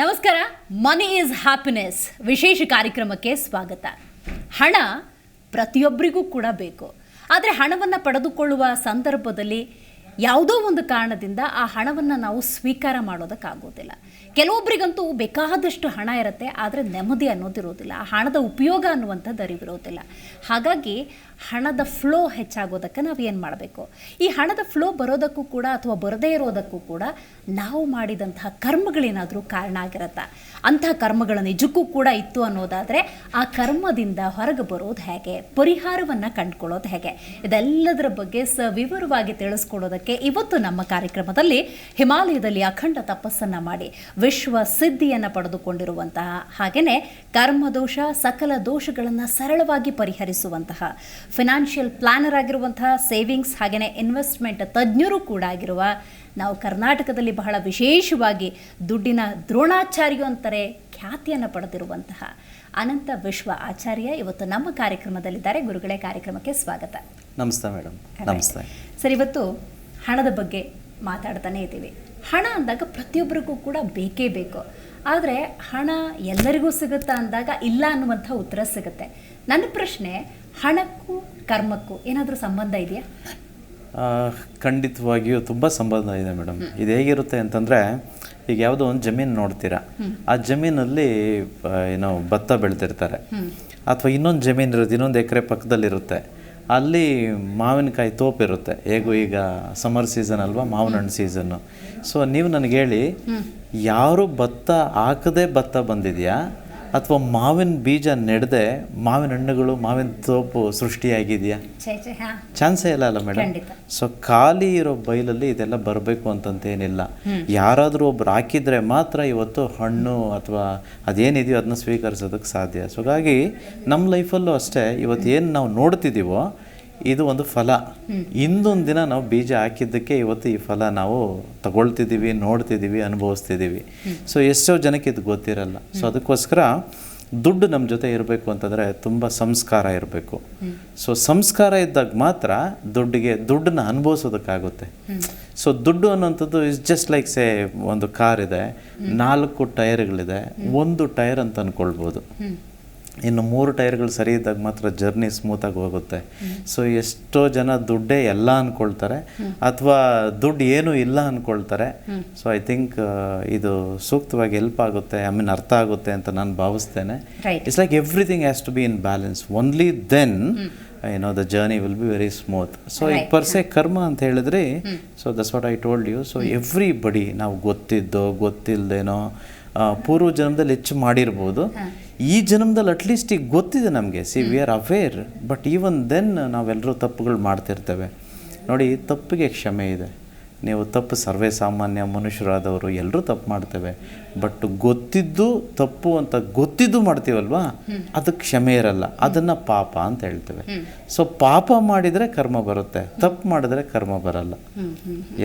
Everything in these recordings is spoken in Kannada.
ನಮಸ್ಕಾರ ಮನಿ ಈಸ್ ಹ್ಯಾಪಿನೆಸ್ ವಿಶೇಷ ಕಾರ್ಯಕ್ರಮಕ್ಕೆ ಸ್ವಾಗತ. ಹಣ ಪ್ರತಿಯೊಬ್ಬರಿಗೂ ಕೂಡ ಬೇಕು. ಆದರೆ ಹಣವನ್ನು ಪಡೆದುಕೊಳ್ಳುವ ಸಂದರ್ಭದಲ್ಲಿ ಯಾವುದೋ ಒಂದು ಕಾರಣದಿಂದ ಆ ಹಣವನ್ನು ನಾವು ಸ್ವೀಕಾರ ಮಾಡೋದಕ್ಕಾಗೋದಿಲ್ಲ. ಕೆಲವೊಬ್ಬರಿಗಂತೂ ಬೇಕಾದಷ್ಟು ಹಣ ಇರುತ್ತೆ, ಆದರೆ ನೆಮ್ಮದಿ ಅನ್ನೋದಿರೋದಿಲ್ಲ. ಆ ಹಣದ ಉಪಯೋಗ ಅನ್ನುವಂಥದ್ದು ಅರಿವಿರೋದಿಲ್ಲ. ಹಾಗಾಗಿ ಹಣದ ಫ್ಲೋ ಹೆಚ್ಚಾಗೋದಕ್ಕೆ ನಾವು ಏನು ಮಾಡಬೇಕು? ಈ ಹಣದ ಫ್ಲೋ ಬರೋದಕ್ಕೂ ಕೂಡ ಅಥವಾ ಬರದೇ ಇರೋದಕ್ಕೂ ಕೂಡ ನಾವು ಮಾಡಿದಂತಹ ಕರ್ಮಗಳೇನಾದರೂ ಕಾರಣ ಆಗಿರತ್ತಾ? ಅಂತಹ ಕರ್ಮಗಳು ನಿಜಕ್ಕೂ ಕೂಡ ಇತ್ತು ಅನ್ನೋದಾದರೆ ಆ ಕರ್ಮದಿಂದ ಹೊರಗೆ ಬರೋದು ಹೇಗೆ? ಪರಿಹಾರವನ್ನು ಕಂಡುಕೊಳ್ಳೋದು ಹೇಗೆ? ಇದೆಲ್ಲದರ ಬಗ್ಗೆ ಸ ವಿವರವಾಗಿ ತಿಳಿಸ್ಕೊಡೋದಕ್ಕೆ ಇವತ್ತು ನಮ್ಮ ಕಾರ್ಯಕ್ರಮದಲ್ಲಿ ಹಿಮಾಲಯದಲ್ಲಿ ಅಖಂಡ ತಪಸ್ಸನ್ನು ಮಾಡಿ ವಿಶ್ವ ಸಿದ್ಧಿಯನ್ನು ಪಡೆದುಕೊಂಡಿರುವಂತಹ ಹಾಗೆಯೇ ಕರ್ಮದೋಷ ಸಕಲ ದೋಷಗಳನ್ನು ಸರಳವಾಗಿ ಪರಿಹರಿಸುವಂತಹ ಫಿನಾನ್ಷಿಯಲ್ ಪ್ಲಾನರ್ ಆಗಿರುವಂತಹ ಸೇವಿಂಗ್ಸ್ ಹಾಗೆಯೇ ಇನ್ವೆಸ್ಟ್ಮೆಂಟ್ ತಜ್ಞರು ಕೂಡ ಆಗಿರುವ ನಾವು ಕರ್ನಾಟಕದಲ್ಲಿ ಬಹಳ ವಿಶೇಷವಾಗಿ ದುಡ್ಡಿನ ದ್ರೋಣಾಚಾರ್ಯ ಅಂತಾರೆ ಖ್ಯಾತಿಯನ್ನು ಪಡೆದಿರುವಂತಹ ಅನಂತ ವಿಶ್ವ ಆಚಾರ್ಯ ಇವತ್ತು ನಮ್ಮ ಕಾರ್ಯಕ್ರಮದಲ್ಲಿದ್ದಾರೆ. ಗುರುಗಳೇ ಕಾರ್ಯಕ್ರಮಕ್ಕೆ ಸ್ವಾಗತ. ನಮಸ್ತೆ ಮೇಡಮ್ ನಮಸ್ತೆ. ಸರ್ ಇವತ್ತು ಹಣದ ಬಗ್ಗೆ ಮಾತಾಡ್ತಾನೆ ಇದ್ದೀವಿ. ಹಣ ಅಂದಾಗ ಪ್ರತಿಯೊಬ್ಬರಿಗೂ ಕೂಡ ಬೇಕೇ ಬೇಕು. ಆದರೆ ಹಣ ಎಲ್ಲರಿಗೂ ಸಿಗುತ್ತಾ ಅಂದಾಗ ಇಲ್ಲ ಅನ್ನುವಂಥ ಉತ್ತರ ಸಿಗುತ್ತೆ. ನನ್ನ ಪ್ರಶ್ನೆ ಹಣಕ್ಕೂ ಕರ್ಮಕ್ಕೂ ಏನಾದರೂ ಸಂಬಂಧ ಇದೆಯಾ? ಖಂಡಿತವಾಗಿಯೂ ತುಂಬ ಸಂಬಂಧ ಇದೆ ಮೇಡಮ್. ಇದು ಹೇಗಿರುತ್ತೆ ಅಂತಂದರೆ ಈಗ ಯಾವುದೋ ಒಂದು ಜಮೀನು ನೋಡ್ತೀರಾ ಆ ಜಮೀನಲ್ಲಿ ಏನೋ ಭತ್ತ ಬೆಳೆದಿರ್ತಾರೆ. ಅಥವಾ ಇನ್ನೊಂದು ಜಮೀನು ಇರುತ್ತೆ ಇನ್ನೊಂದು ಎಕರೆ ಪಕ್ಕದಲ್ಲಿರುತ್ತೆ. ಅಲ್ಲಿ ಮಾವಿನಕಾಯಿ ತೋಪಿರುತ್ತೆ ಹೇಗೂ ಈಗ ಸಮರ್ ಸೀಸನ್ ಅಲ್ವಾ ಮಾವಿನ ಹಣ್ಣು ಸೀಸನ್ನು ಸೊ ನೀವು ನನಗೆ ಹೇಳಿ ಯಾರು ಭತ್ತ ಹಾಕದೆ ಭತ್ತ ಬಂದಿದೆಯಾ ಅಥವಾ ಮಾವಿನ ಬೀಜ ನೆಡದೆ ಮಾವಿನ ಹಣ್ಣುಗಳು ಮಾವಿನ ತೋಪು ಸೃಷ್ಟಿಯಾಗಿದೆಯಾ? ಚಾನ್ಸೇ ಇಲ್ಲ ಅಲ್ಲ ಮೇಡಮ್. ಸೊ ಖಾಲಿ ಇರೋ ಬೈಲಲ್ಲಿ ಇದೆಲ್ಲ ಬರಬೇಕು ಅಂತಂತೇನಿಲ್ಲ. ಯಾರಾದರೂ ಒಬ್ರು ಹಾಕಿದ್ರೆ ಮಾತ್ರ ಇವತ್ತು ಹಣ್ಣು ಅಥವಾ ಅದೇನಿದೆಯೋ ಅದನ್ನ ಸ್ವೀಕರಿಸೋದಕ್ಕೆ ಸಾಧ್ಯ. ಸೊ ಹಾಗಾಗಿ ನಮ್ಮ ಲೈಫಲ್ಲೂ ಅಷ್ಟೇ ಇವತ್ತು ಏನು ನಾವು ನೋಡ್ತಿದ್ದೀವೋ ಇದು ಒಂದು ಫಲ. ಇಂದೊಂದು ದಿನ ನಾವು ಬೀಜ ಹಾಕಿದ್ದಕ್ಕೆ ಇವತ್ತು ಈ ಫಲ ನಾವು ತಗೊಳ್ತಿದ್ದೀವಿ ನೋಡ್ತಿದ್ದೀವಿ ಅನುಭವಿಸ್ತಿದ್ದೀವಿ ಸೊ ಎಷ್ಟೋ ಜನಕ್ಕೆ ಇದು ಗೊತ್ತಿರಲ್ಲ. ಸೊ ಅದಕ್ಕೋಸ್ಕರ ದುಡ್ಡು ನಮ್ಮ ಜೊತೆ ಇರಬೇಕು ಅಂತಂದರೆ ತುಂಬ ಸಂಸ್ಕಾರ ಇರಬೇಕು. ಸೊ ಸಂಸ್ಕಾರ ಇದ್ದಾಗ ಮಾತ್ರ ದುಡ್ಡಿಗೆ ದುಡ್ಡನ್ನ ಅನುಭವಿಸೋದಕ್ಕಾಗುತ್ತೆ. ಸೊ ದುಡ್ಡು ಅನ್ನೋಂಥದ್ದು ಇಸ್ ಜಸ್ಟ್ ಲೈಕ್ ಸೇ ಒಂದು ಕಾರ್ ಇದೆ. ನಾಲ್ಕು ಟೈರ್ಗಳಿದೆ. ಒಂದು ಟೈರ್ ಅಂತ ಅಂದ್ಕೊಳ್ಬೋದು ಇನ್ನು ಮೂರು ಟೈರ್ಗಳು ಸರಿ ಇದ್ದಾಗ ಮಾತ್ರ ಜರ್ನಿ ಸ್ಮೂತಾಗಿ ಹೋಗುತ್ತೆ. ಸೊ ಎಷ್ಟೋ ಜನ ದುಡ್ಡೇ ಎಲ್ಲ ಅಂದ್ಕೊಳ್ತಾರೆ ಅಥವಾ ದುಡ್ಡು ಏನೂ ಇಲ್ಲ ಅಂದ್ಕೊಳ್ತಾರೆ ಸೊ ಐ ಥಿಂಕ್ ಇದು ಸೂಕ್ತವಾಗಿ ಹೆಲ್ಪ್ ಆಗುತ್ತೆ. ಐ ಮೀನ್ ಅರ್ಥ ಆಗುತ್ತೆ ಅಂತ ನಾನು ಭಾವಿಸ್ತೇನೆ. It's like everything has to be in balance only then ಏನೋ the journey will be very smooth so ಈ ಪರ್ಸೆ ಕರ್ಮ ಅಂತ ಹೇಳಿದ್ರೆ so thus what I told you so everybody ನಾವು ಗೊತ್ತಿದ್ದೋ ಗೊತ್ತಿಲ್ಲದೇನೋ ಪೂರ್ವ ಜನ್ಮದಲ್ಲಿ ಹೆಚ್ಚು ಮಾಡಿರ್ಬೋದು. ಈ ಜನ್ಮದಲ್ಲಿ ಅಟ್ಲೀಸ್ಟ್ ಈಗ ಗೊತ್ತಿದೆ ನಮಗೆ. See we are aware but even then ನಾವೆಲ್ಲರೂ ತಪ್ಪುಗಳು ಮಾಡ್ತಿರ್ತೇವೆ. ನೋಡಿ ತಪ್ಪಿಗೆ ಕ್ಷಮೆ ಇದೆ. ನೀವು ತಪ್ಪು ಸರ್ವೇ ಸಾಮಾನ್ಯ ಮನುಷ್ಯರಾದವರು ಎಲ್ಲರೂ ತಪ್ಪು ಮಾಡ್ತೇವೆ. ಬಟ್ ಗೊತ್ತಿದ್ದು ತಪ್ಪು ಅಂತ ಗೊತ್ತಿದ್ದು ಮಾಡ್ತೀವಲ್ವಾ? ಅದು ಕ್ಷಮೆ ಇರಲ್ಲ. ಅದನ್ನು ಪಾಪ ಅಂತ ಹೇಳ್ತೇವೆ. ಸೊ ಪಾಪ ಮಾಡಿದರೆ ಕರ್ಮ ಬರುತ್ತೆ. ತಪ್ಪು ಮಾಡಿದ್ರೆ ಕರ್ಮ ಬರಲ್ಲ.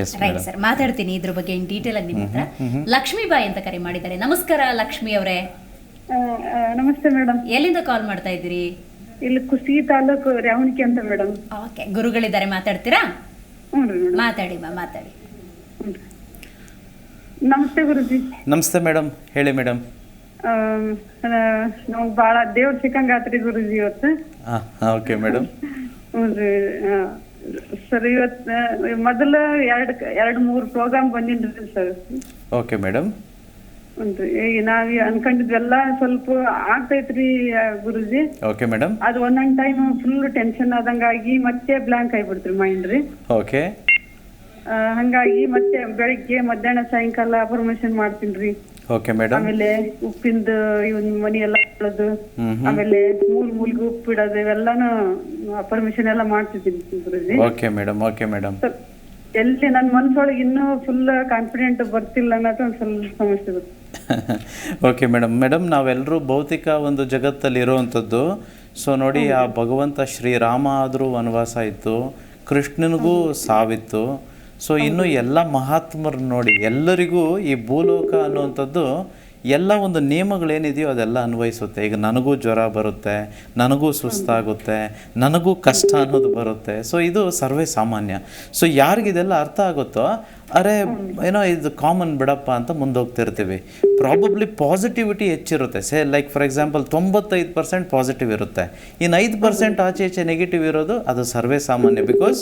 ಎಸ್ ರೈಟ್ ಸರ್ ಮಾತಾಡ್ತೀನಿ ಇದ್ರ ಬಗ್ಗೆ ಇನ್ ಡೀಟೇಲ್ ಆಗಿ ನಿಮ್ಮ ಹತ್ರ. ಲಕ್ಷ್ಮೀಬಾಯಿ ಅಂತ ಕರೆ ಮಾಡಿದ್ದಾರೆ. ನಮಸ್ಕಾರ ಲಕ್ಷ್ಮಿ ಅವರೇ. ನಮಸ್ತೆ ಮೇಡಮ್ ಎಲ್ಲಿಂದ ಕಾಲ್ ಮಾಡ್ತಾ ಇದ್ದೀರಿ? ಇಲ್ಲಿ ಕುಸಿ ತಾಲೂಕು ರ್ಯಾವಣಿಕೆ ಅಂತ ಮೇಡಮ್ ಓಕೆ ಗುರುಗಳಿದ್ದಾರೆ ಮಾತಾಡ್ತೀರಾ? ಮಾತಾಡಿ ಮಾ ಮಾತಾಡಿ. ನಮಸ್ತೆ ಗುರುಜಿ. ನಮಸ್ತೆ ಮೇಡಮ್ ಹೇಳಿ ಮೇಡಮ್. ನಾವು ಭಾಳ ದೇವ್ರ ಚಿಕ್ಕಂಗಾತ್ರಿ ಗುರುಜಿ ಇವತ್ತು. Okay madam. ಆ, ಸರ್ ಇವತ್ತು ಮೊದಲ ಎರಡು ಎರಡು ಮೂರು ಪ್ರೋಗ್ರಾಮ್ ಬಂದಿನ್ರಿ ಸರ್. Okay madam. ರೀ ಈಗ ನಾವ್ ಅನ್ಕೊಂಡಿದ್ವೆಲ್ಲ ಸ್ವಲ್ಪ ಆಗ್ತೈತ್ರಿ ಗುರುಜಿ. ಓಕೆ ಮೇಡಮ್ ಅದು ಒಂದೊಂದ್ ಟೈಮ್ ಫುಲ್ ಟೆನ್ಷನ್ ಆದಂಗಾಗಿ ಮತ್ತೆ ಬ್ಲಾಂಕ್ ಆಗಿಬಿಡ್ತ್ರಿ ಮೈಂಡ್ ರೀ. ಓಕೆ ಆ, ಹಂಗಾಗಿ ಮತ್ತೆ ಬೆಳಿಗ್ಗೆ ಮಧ್ಯಾಹ್ನ ಸಾಯಂಕಾಲ ಮಾಡ್ತೀನಿ ರೀ. ಓಕೆ ಮೇಡಮ್ ಆಮೇಲೆ ಉಪ್ಪಿಂದ ಇವನ್ ಮನಿ ಎಲ್ಲ ತೊಳೆದು ಹ್ಮ್ ಆಮೇಲೆ ಮೂಲ್ ಮೂಲ್ಗೆ ಉಪ್ಪು ಇಡೋದು ಇವೆಲ್ಲಾನು ಅಫರ್ಮೇಶನ್ ಎಲ್ಲ ಮಾಡ್ತಿದ್ದೀನಿ ಗುರುಜಿ. ಓಕೆ ಮೇಡಮ್ ಓಕೆ ಮೇಡಮ್ ಸ್ವಲ್ಪ ಎಲ್ಲಿ ನನ್ನ ಮನ್ಸೊಳಗೆ ಇನ್ನೂ ಫುಲ್ ಕಾನ್ಫಿಡೆಂಟ್ ಬರ್ತಿಲ್ಲ ಅನ್ನೋದು ಒಂದ್ ಸ್ವಲ್ಪ ಸಮಸ್ಯೆ ಬರುತ್ತೆ ಓಕೆ ಮೇಡಮ್ ಮೇಡಮ್ ನಾವೆಲ್ಲರೂ ಭೌತಿಕ ಒಂದು ಜಗತ್ತಲ್ಲಿ ಇರುವಂಥದ್ದು. ಸೊ ನೋಡಿ ಆ ಭಗವಂತ ಶ್ರೀರಾಮ ಆದರೂ ವನವಾಸ ಇತ್ತು. ಕೃಷ್ಣನಿಗೂ ಸಾವಿತ್ತು. ಸೊ ಇನ್ನು ಎಲ್ಲ ಮಹಾತ್ಮರು ನೋಡಿ ಎಲ್ಲರಿಗೂ ಈ ಭೂಲೋಕ ಅನ್ನುವಂಥದ್ದು ಎಲ್ಲ ಒಂದು ನಿಯಮಗಳೇನಿದೆಯೋ ಅದೆಲ್ಲ ಅನ್ವಯಿಸುತ್ತೆ. ಈಗ ನನಗೂ ಜ್ವರ ಬರುತ್ತೆ ನನಗೂ ಸುಸ್ತಾಗುತ್ತೆ ನನಗೂ ಕಷ್ಟ ಅನ್ನೋದು ಬರುತ್ತೆ. ಸೊ ಇದು ಸರ್ವೇ ಸಾಮಾನ್ಯ. ಸೊ ಯಾರಿಗಿದೆಲ್ಲ ಅರ್ಥ ಆಗುತ್ತೋ ಅರೆ ಏನೋ ಇದು ಕಾಮನ್ ಬಿಡಪ್ಪ ಅಂತ ಮುಂದೋಗ್ತಿರ್ತೀವಿ. ಪ್ರಾಬಬ್ಲಿ ಪಾಸಿಟಿವಿಟಿ ಹೆಚ್ಚಿರುತ್ತೆ. ಸೇ ಲೈಕ್ ಫಾರ್ ಎಕ್ಸಾಂಪಲ್ ತೊಂಬತ್ತೈದು ಪರ್ಸೆಂಟ್ ಪಾಸಿಟಿವ್ ಇರುತ್ತೆ. ಇನ್ನು ಐದು ಪರ್ಸೆಂಟ್ ಆಚೆ ಈಚೆ ನೆಗೆಟಿವ್ ಇರೋದು ಅದು ಸರ್ವೇ ಸಾಮಾನ್ಯ ಬಿಕಾಸ್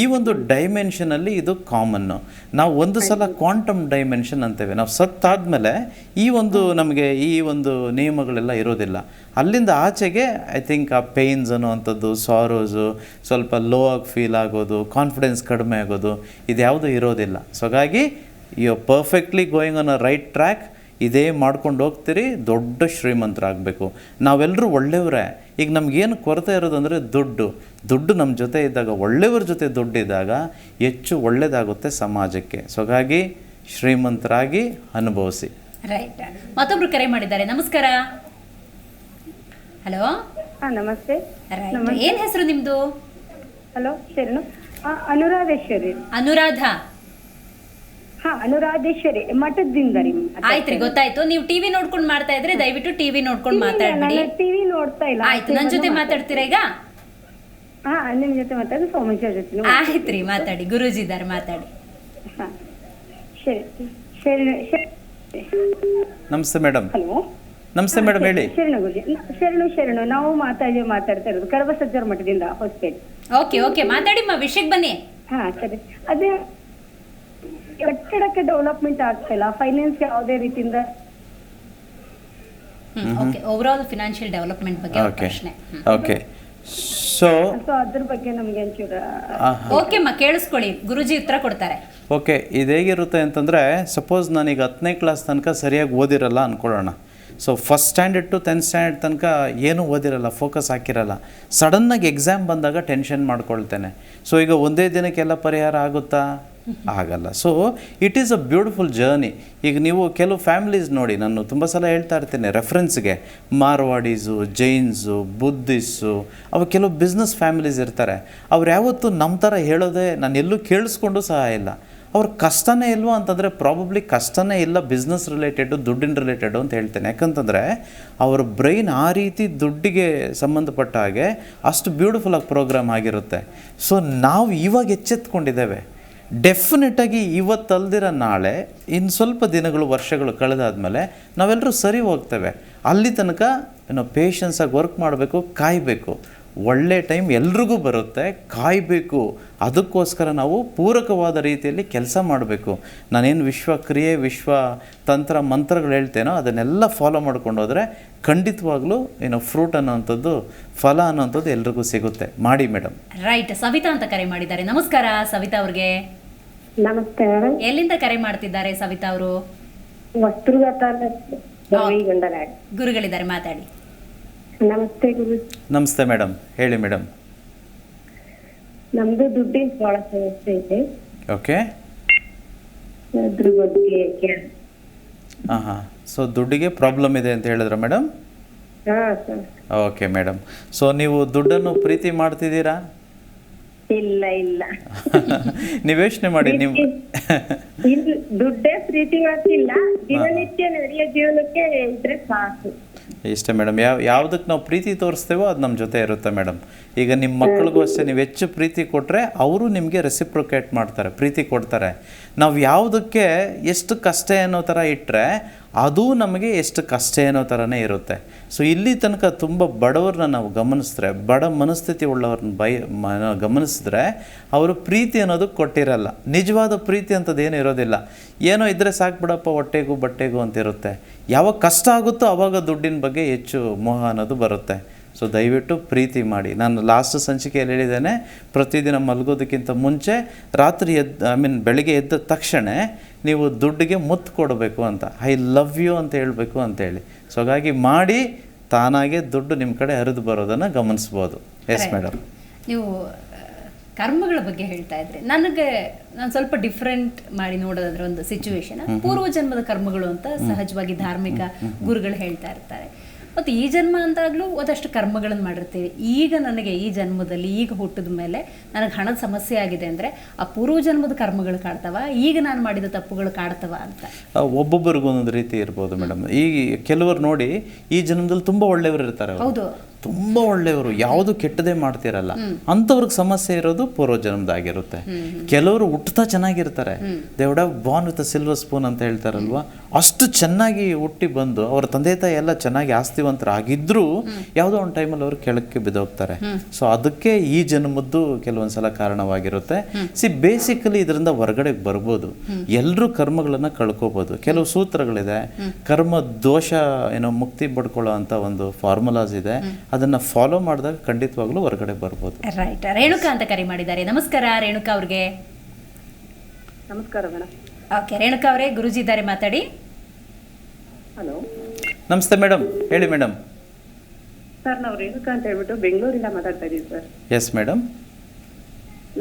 ಈ ಒಂದು ಡೈಮೆನ್ಷನಲ್ಲಿ ಇದು ಕಾಮನ್ನು ನಾವು ಒಂದು ಸಲ ಕ್ವಾಂಟಮ್ ಡೈಮೆನ್ಷನ್ ಅಂತೇವೆ. ನಾವು ಸತ್ತಾದ್ಮೇಲೆ ಈ ಒಂದು ನಮಗೆ ಈ ಒಂದು ನಿಯಮಗಳೆಲ್ಲ ಇರೋದಿಲ್ಲ. ಅಲ್ಲಿಂದ ಆಚೆಗೆ ಐ ಥಿಂಕ್ ಆ ಪೇಯ್ನ್ಸ್ ಅನ್ನುವಂಥದ್ದು ಸಾರೋಸು ಸ್ವಲ್ಪ ಲೋ ಆಗಿ ಫೀಲ್ ಆಗೋದು ಕಾನ್ಫಿಡೆನ್ಸ್ ಕಡಿಮೆ ಆಗೋದು ಇದ್ಯಾವುದು ಇರೋದಿಲ್ಲ. ಸೊ ಹಾಗಾಗಿ you perfectly going on a right track ಇದೇ ಮಾಡ್ಕೊಂಡು ಹೋಗ್ತೀರಿ, ದೊಡ್ಡ ಶ್ರೀಮಂತರಾಗಬೇಕು. ನಾವೆಲ್ಲರೂ ಒಳ್ಳೆಯವರೇ. ಈಗ ನಮಗೇನು ಕೊರತೆ ಇರೋದಂದರೆ ದುಡ್ಡು. ದುಡ್ಡು ನಮ್ಮ ಜೊತೆ ಇದ್ದಾಗ, ಒಳ್ಳೆಯವ್ರ ಜೊತೆ ದುಡ್ಡಿದ್ದಾಗ ಹೆಚ್ಚು ಒಳ್ಳೆಯದಾಗುತ್ತೆ ಸಮಾಜಕ್ಕೆ. ಸೊ ಹಾಗಾಗಿ, ಶ್ರೀಮಂತರಾಗಿ ಅನುಭವಿಸಿ. ರೈಟ್ ಮತ್ತೊಬ್ಬರು ಕರೆ ಮಾಡಿದ್ದಾರೆ. ನಮಸ್ಕಾರ. ಹಲೋ? ಹಾ ನಮಸ್ತೆ. ರೈಟ್. ಏನ್ ಹೆಸರು ನಿಮ್ದು? ಹಲೋ ಶರಣು. ಆ, ಅನುರಾಧೇಶ್ವರಿ. ಅನುರಾಧ. ಹಾ ಅನುರಾಧೇಶ್ವರಿ. ಮಠದಿಂದ ರೀ ಆಯ್ತ್ರಿ ಗೊತ್ತಾಯ್ತು. ನೀವು ಟಿವಿ ನೋಡ್ಕೊಂಡು ಮಾಡ್ತಾ ಇದ್ರೆ ದಯವಿಟ್ಟು ಟಿವಿ ನೋಡ್ಕೊಂಡು ಮಾತಾಡ್ಬಿಡಿ. ಟಿವಿ ನೋಡ್ತಾ ಇಲ್ಲ. ಆಯ್ತು ನನ್ ಜೊತೆ ಮಾತಾಡ್ತೀರಾ ಈಗ? ಹಾ ನಿಮ್ ಜೊತೆ ಮಾತಾಡಿ ಸೋಮೇಶ್ವರ ಜೊತೆ ಆಯ್ತ್ರಿ ಮಾತಾಡಿ. ಗುರೂಜಿ ಇದ್ದಾರೆ ಮಾತಾಡಿ. ಹಾ. ಸರಿ ಸರಿ ನಮಸ್ತೆ ಮೇಡಮ್. ಹಲೋ. ನಮಸ್ತೆ ಮೇಡಮ್ ಹೇಳಿ. ಶರಣ ಗುರುಜಿ ಶರಣು ಶರಣು ನಾವು ಮಾತಾಡಿ ಮಾತಾಡ್ತಾ ಇರೋದು. ಕರ್ವ ಸಜ್ಜರ ಮಠದಿಂದ ಹೊಸಪೇಟೆ. ಓಕೆ ಓಕೆ ಮಾತಾಡಿಮ್ಮ ವಿಷಯಕ್ಕೆ ಬನ್ನಿ. ಹಾ ಸರಿ. ಅದೇ ಕಟ್ಟಡಕ್ಕೆ ಡೆವಲಪ್ಮೆಂಟ್ ಆಗ್ತಾ ಇಲ್ಲ. ಫೈನಾನ್ಸ್ ಯಾವುದೇ ರೀತಿಯಿಂದ okay overall financial development ಬಗ್ಗೆ ಅವ್ರ ಓಕೆ ಪ್ರಶ್ನೆ. ಓಕೆ. ಸೊ ಸೊ ಅದ್ರ ಬಗ್ಗೆ ನಮ್ಗೆ ಒಂಚೂರು ಓಕೆ ಅಮ್ಮ ಕೇಳಿಸ್ಕೊಳ್ಳಿ. ಗುರುಜಿ ಉತ್ತರ ಕೊಡ್ತಾರೆ. ಓಕೆ ಇದು ಹೇಗಿರುತ್ತೆ ಅಂತಂದರೆ ಸಪೋಸ್ ನಾನೀಗ ಹತ್ತನೇ ಕ್ಲಾಸ್ ತನಕ ಸರಿಯಾಗಿ ಓದಿರಲ್ಲ ಅಂದ್ಕೊಳ್ಳೋಣ so first standard to tenth standard ತನಕ ಏನೂ ಓದಿರಲ್ಲ ಫೋಕಸ್ ಹಾಕಿರಲ್ಲ. ಸಡನ್ನಾಗಿ ಎಕ್ಸಾಮ್ ಬಂದಾಗ ಟೆನ್ಷನ್ ಮಾಡ್ಕೊಳ್ತೇನೆ. ಸೊ ಈಗ ಒಂದೇ ದಿನಕ್ಕೆಲ್ಲ ಪರಿಹಾರ ಆಗುತ್ತಾ? ಆಗಲ್ಲ. So it is a beautiful journey ಈಗ ನೀವು ಕೆಲವು ಫ್ಯಾಮಿಲೀಸ್ ನೋಡಿ, ನಾನು ತುಂಬ ಸಲ ಹೇಳ್ತಾ ಇರ್ತೇನೆ ರೆಫರೆನ್ಸ್ಗೆ ಮಾರ್ವಾಡೀಸು, ಜೈನ್ಸು ಬುದ್ಧಿಸ್ಸು ಅವು ಕೆಲವು ಬಿಸ್ನೆಸ್ ಫ್ಯಾಮಿಲೀಸ್ ಇರ್ತಾರೆ. ಅವ್ರು ಯಾವತ್ತೂ ನಮ್ಮ ಥರ ಹೇಳೋದೇ, ನಾನು ಎಲ್ಲೂ ಕೇಳಿಸ್ಕೊಂಡು ಸಹ ಇಲ್ಲ. ಅವ್ರ ಕಷ್ಟನೇ ಇಲ್ವೋ ಅಂತಂದರೆ ಪ್ರಾಬಬ್ಲಿ ಕಷ್ಟನೇ ಇಲ್ಲ ಬಿಸ್ನೆಸ್ ರಿಲೇಟೆಡು ದುಡ್ಡಿನ ರಿಲೇಟೆಡು ಅಂತ ಹೇಳ್ತೇನೆ. ಯಾಕಂತಂದರೆ ಅವ್ರ ಬ್ರೈನ್ ಆ ರೀತಿ ದುಡ್ಡಿಗೆ ಸಂಬಂಧಪಟ್ಟ ಹಾಗೆ ಅಷ್ಟು ಬ್ಯೂಟಿಫುಲ್ಲಾಗಿ ಪ್ರೋಗ್ರಾಮ್ ಆಗಿರುತ್ತೆ. ಸೊ ನಾವು ಇವಾಗ ಎಚ್ಚೆತ್ಕೊಂಡಿದ್ದೇವೆ. ಡೆಫಿನೆಟಾಗಿ ಇವತ್ತಲ್ದಿರ ನಾಳೆ ಇನ್ನು ಸ್ವಲ್ಪ ದಿನಗಳು, ವರ್ಷಗಳು ಕಳೆದಾದ್ಮೇಲೆ ನಾವೆಲ್ಲರೂ ಸರಿ ಹೋಗ್ತೇವೆ. ಅಲ್ಲಿ ತನಕ ಏನೋ ಪೇಷನ್ಸಾಗಿ ವರ್ಕ್ ಮಾಡಬೇಕು, ಕಾಯಬೇಕು. ಒಳ್ಳೆ ಟೈಮ್ ಎಲ್ರಿಗೂ ಬರುತ್ತೆ ಕಾಯಬೇಕು. ಅದಕ್ಕೋಸ್ಕರ ನಾವು ಪೂರಕವಾದ ರೀತಿಯಲ್ಲಿ ಕೆಲಸ ಮಾಡಬೇಕು. ನಾನೇನು ವಿಶ್ವ ಕ್ರಿಯೆ ವಿಶ್ವ ತಂತ್ರ ಮಂತ್ರಗಳು ಹೇಳ್ತೇನೋ ಅದನ್ನೆಲ್ಲ ಫಾಲೋ ಮಾಡ್ಕೊಂಡು ಹೋದರೆ ಖಂಡಿತವಾಗ್ಲೂ ಏನೋ ಫ್ರೂಟ್ ಅನ್ನೋವಂಥದ್ದು ಫಲ ಅನ್ನೋಂಥದ್ದು ಎಲ್ರಿಗೂ ಸಿಗುತ್ತೆ. ಮಾಡಿ ಮೇಡಮ್. ರೈಟ್ ಸವಿತಾ ಅಂತ ಕರೆ ಮಾಡಿದ್ದಾರೆ. ನಮಸ್ಕಾರ ಸವಿತಾ ಅವ್ರಿಗೆ. ನಮಸ್ತೆ ಎಲ್ಲಿಂದ ಕರೆ ಮಾಡ್ತಿದ್ದಾರೆ ಸವಿತಾ ಅವರು? ಗುರುಗಳಿದ್ದಾರೆ ಮಾತಾಡಿ. ನಮಸ್ತೆ ಗುರು. ನಮಸ್ತೆ ಮೇಡಮ್ ಹೇಳಿ ಮೇಡಮ್ ನಮ್ದು ದುಡ್ಡಿನ ಬಹಳ ಸಮಸ್ಯೆ ಇದೆ. ಓಕೆ. ಅದ್ರ ಬಗ್ಗೆ ಕೇಳ ಹಾಂ ಹಾಂ ಸೊ ದುಡ್ಡಿಗೆ ಪ್ರಾಬ್ಲಮ್ ಇದೆ ಅಂತ ಹೇಳಿದ್ರ ಮೇಡಮ್ ಹಾ ಸರ್. ಓಕೆ ಮೇಡಮ್ ಸೊ ನೀವು ದುಡ್ಡನ್ನು ಪ್ರೀತಿ ಮಾಡ್ತಿದ್ದೀರಾ? ಇಲ್ಲ ಇಲ್ಲ. ನೀವು ಯೋಚನೆ ಮಾಡಿ ನೀವು. ಇಲ್ಲ ದುಡ್ಡೇ ಪ್ರೀತಿ ಮಾಡ್ತಿಲ್ಲ. ದಿನನಿತ್ಯ ನಡೆಯೋ ಜೀವನಕ್ಕೆ ಇದ್ರೆ ಸಾಕು. ಇಷ್ಟೇ ಮೇಡಮ್. ಯಾವ ಯಾವುದಕ್ಕೆ ನಾವು ಪ್ರೀತಿ ತೋರಿಸ್ತೇವೋ ಅದು ನಮ್ಮ ಜೊತೆ ಇರುತ್ತೆ ಮೇಡಮ್. ಈಗ ನಿಮ್ಮ ಮಕ್ಕಳಿಗೂ ಅಷ್ಟೇ, ನೀವು ಹೆಚ್ಚು ಪ್ರೀತಿ ಕೊಟ್ಟರೆ ಅವರು ನಿಮಗೆ ರೆಸಿಪ್ರೊಕೇಟ್ ಮಾಡ್ತಾರೆ, ಪ್ರೀತಿ ಕೊಡ್ತಾರೆ. ನಾವು ಯಾವುದಕ್ಕೆ ಎಷ್ಟು ಕಷ್ಟ ಅನ್ನೋ ಥರ ಇಟ್ಟರೆ ಅದು ನಮಗೆ ಎಷ್ಟು ಕಷ್ಟ ಅನ್ನೋ ಥರನೇ ಇರುತ್ತೆ. ಸೊ ಇಲ್ಲಿ ತನಕ ತುಂಬ ಬಡವ್ರನ್ನ ನಾವು ಗಮನಿಸಿದ್ರೆ, ಬಡ ಮನಸ್ಥಿತಿ ಉಳ್ಳವ್ರನ್ನ ಬೈ, ಮ, ಗಮನಿಸಿದ್ರೆ ಅವರು ಪ್ರೀತಿ ಅನ್ನೋದು ಕೊಟ್ಟಿರಲ್ಲ. ನಿಜವಾದ ಪ್ರೀತಿ ಅಂಥದ್ದು ಇರೋದಿಲ್ಲ. ಏನೋ ಇದ್ದರೆ ಸಾಕು ಬಿಡಪ್ಪ, ಹೊಟ್ಟೆಗೂ ಬಟ್ಟೆಗೂ ಅಂತಿರುತ್ತೆ. ಯಾವಾಗ ಕಷ್ಟ ಆಗುತ್ತೋ ಆವಾಗ ದುಡ್ಡಿನ ಬಗ್ಗೆ ಹೆಚ್ಚು ಮೋಹ ಅನ್ನೋದು ಬರುತ್ತೆ. ಸೊ ದಯವಿಟ್ಟು ಪ್ರೀತಿ ಮಾಡಿ. ನಾನು ಲಾಸ್ಟ್ ಸಂಚಿಕೆಯಲ್ಲಿ ಹೇಳಿದ್ದೇನೆ ಪ್ರತಿದಿನ ಮಲಗೋದಕ್ಕಿಂತ ಮುಂಚೆ ರಾತ್ರಿ ಎದ್ದು ಐ ಮೀನ್ ಬೆಳಿಗ್ಗೆ ಎದ್ದ ತಕ್ಷಣ ನೀವು ದುಡ್ಡಿಗೆ ಮುತ್ತು ಕೊಡಬೇಕು ಅಂತ ಐ ಲವ್ ಯು ಅಂತ ಹೇಳಬೇಕು ಅಂತೇಳಿ. ಸೊ ಹಾಗಾಗಿ ಮಾಡಿ ತಾನಾಗೆ ದುಡ್ಡು ನಿಮ್ಮ ಕಡೆ ಹರಿದು ಬರೋದನ್ನು ಗಮನಿಸ್ಬೋದು. ಎಸ್ ಮೇಡಮ್ ನೀವು ಕರ್ಮಗಳ ಬಗ್ಗೆ ಹೇಳ್ತಾ ಇದ್ರೆ. ನನಗೆ ನಾನು ಸ್ವಲ್ಪ ಡಿಫ್ರೆಂಟ್ ಮಾಡಿ ನೋಡೋದಾದ್ರೆ ಒಂದು ಸಿಚುವೇಶನ್ ಪೂರ್ವ ಜನ್ಮದ ಕರ್ಮಗಳು ಅಂತ ಸಹಜವಾಗಿ ಧಾರ್ಮಿಕ ಗುರುಗಳು ಹೇಳ್ತಾ ಇರ್ತಾರೆ. ಮತ್ತು ಈ ಜನ್ಮ ಅಂತಾಗ್ಲೂ ಒಂದಷ್ಟು ಕರ್ಮಗಳನ್ನು ಮಾಡಿರ್ತೀವಿ. ಈಗ ನನಗೆ ಈ ಜನ್ಮದಲ್ಲಿ ಈಗ ಹುಟ್ಟಿದ ಮೇಲೆ ನನಗೆ ಹಣದ ಸಮಸ್ಯೆ ಆಗಿದೆ ಅಂದರೆ ಆ ಪೂರ್ವ ಜನ್ಮದ ಕರ್ಮಗಳು ಕಾಡ್ತವ ಈಗ ನಾನು ಮಾಡಿದ ತಪ್ಪುಗಳು ಕಾಡ್ತವ ಅಂತ. ಒಬ್ಬೊಬ್ಬರಿಗೂ ಒಂದೊಂದು ರೀತಿ ಇರ್ಬೋದು ಮೇಡಮ್. ಈ ಕೆಲವರು ನೋಡಿ ಈ ಜನ್ಮದಲ್ಲಿ ತುಂಬ ಒಳ್ಳೆಯವರು ಇರ್ತಾರೆ. ಹೌದು. ತುಂಬ ಒಳ್ಳೆಯವರು ಯಾವುದು ಕೆಟ್ಟದೇ ಮಾಡ್ತಿರಲ್ಲ. ಅಂಥವ್ರಿಗೆ ಸಮಸ್ಯೆ ಇರೋದು ಪೂರ್ವಜನ್ಮದಾಗಿರುತ್ತೆ. ಕೆಲವರು ಹುಟ್ಟುತ್ತಾ ಚೆನ್ನಾಗಿರ್ತಾರೆ. ದೇವಡ ಬಾನ್ ವಿತ್ ಸಿಲ್ವರ್ ಸ್ಪೂನ್ ಅಂತ ಹೇಳ್ತಾರಲ್ವಾ? ಅಷ್ಟು ಚೆನ್ನಾಗಿ ಹುಟ್ಟಿ ಬಂದು ಅವರ ತಂದೆ ತಾಯಿ ಎಲ್ಲ ಚೆನ್ನಾಗಿ ಆಸ್ತಿವಂತರಾಗಿದ್ದರೂ ಯಾವುದೋ ಒಂದು ಟೈಮಲ್ಲಿ ಅವರು ಕೆಳಕ್ಕೆ ಬಿದ್ದೋಗ್ತಾರೆ. ಸೊ ಅದಕ್ಕೆ ಈ ಜನ್ಮದ್ದು ಕೆಲವೊಂದ್ಸಲ ಕಾರಣವಾಗಿರುತ್ತೆ. ಸಿ ಬೇಸಿಕಲಿ ಇದರಿಂದ ಹೊರಗಡೆ ಬರ್ಬೋದು. ಎಲ್ಲರೂ ಕರ್ಮಗಳನ್ನ ಕಳ್ಕೋಬಹುದು ಕೆಲವು ಸೂತ್ರಗಳಿದೆ. ಕರ್ಮ ದೋಷ ಏನೋ ಮುಕ್ತಿ ಪಡ್ಕೊಳ್ಳೋ ಅಂತ ಒಂದು ಫಾರ್ಮುಲಾಸ್ ಇದೆ. ಅದನ್ನ ಫಾಲೋ ಮಾಡಿದಾಗ ಖಂಡಿತವಾಗ್ಲೂ ಹೊರಗಡೆ ಬರ್ಬೋದು. ರೈಟ್ ರೇಣುಕಾ ಅಂತ ಕರೆ ಮಾಡಿದ್ದಾರೆ. ನಮಸ್ಕಾರ ರೇಣುಕಾ ಅವ್ರಿಗೆ. ನಮಸ್ಕಾರ ಮೇಡಮ್. ಓಕೆ ರೇಣುಕಾ ಅವರೇ ಗುರುಜಿ ಇದ್ದಾರೆ ಮಾತಾಡಿ. ಹಲೋ ನಮಸ್ತೆ ಮೇಡಮ್ ಹೇಳಿ ಮೇಡಮ್ ಸರ್ ನಾವು ರೇಣುಕಾ ಅಂತ ಹೇಳ್ಬಿಟ್ಟು ಬೆಂಗಳೂರಿಂದ ಮಾತಾಡ್ತಾ ಇದೀವಿ ಸರ್ ಎಸ್ ಮೇಡಮ್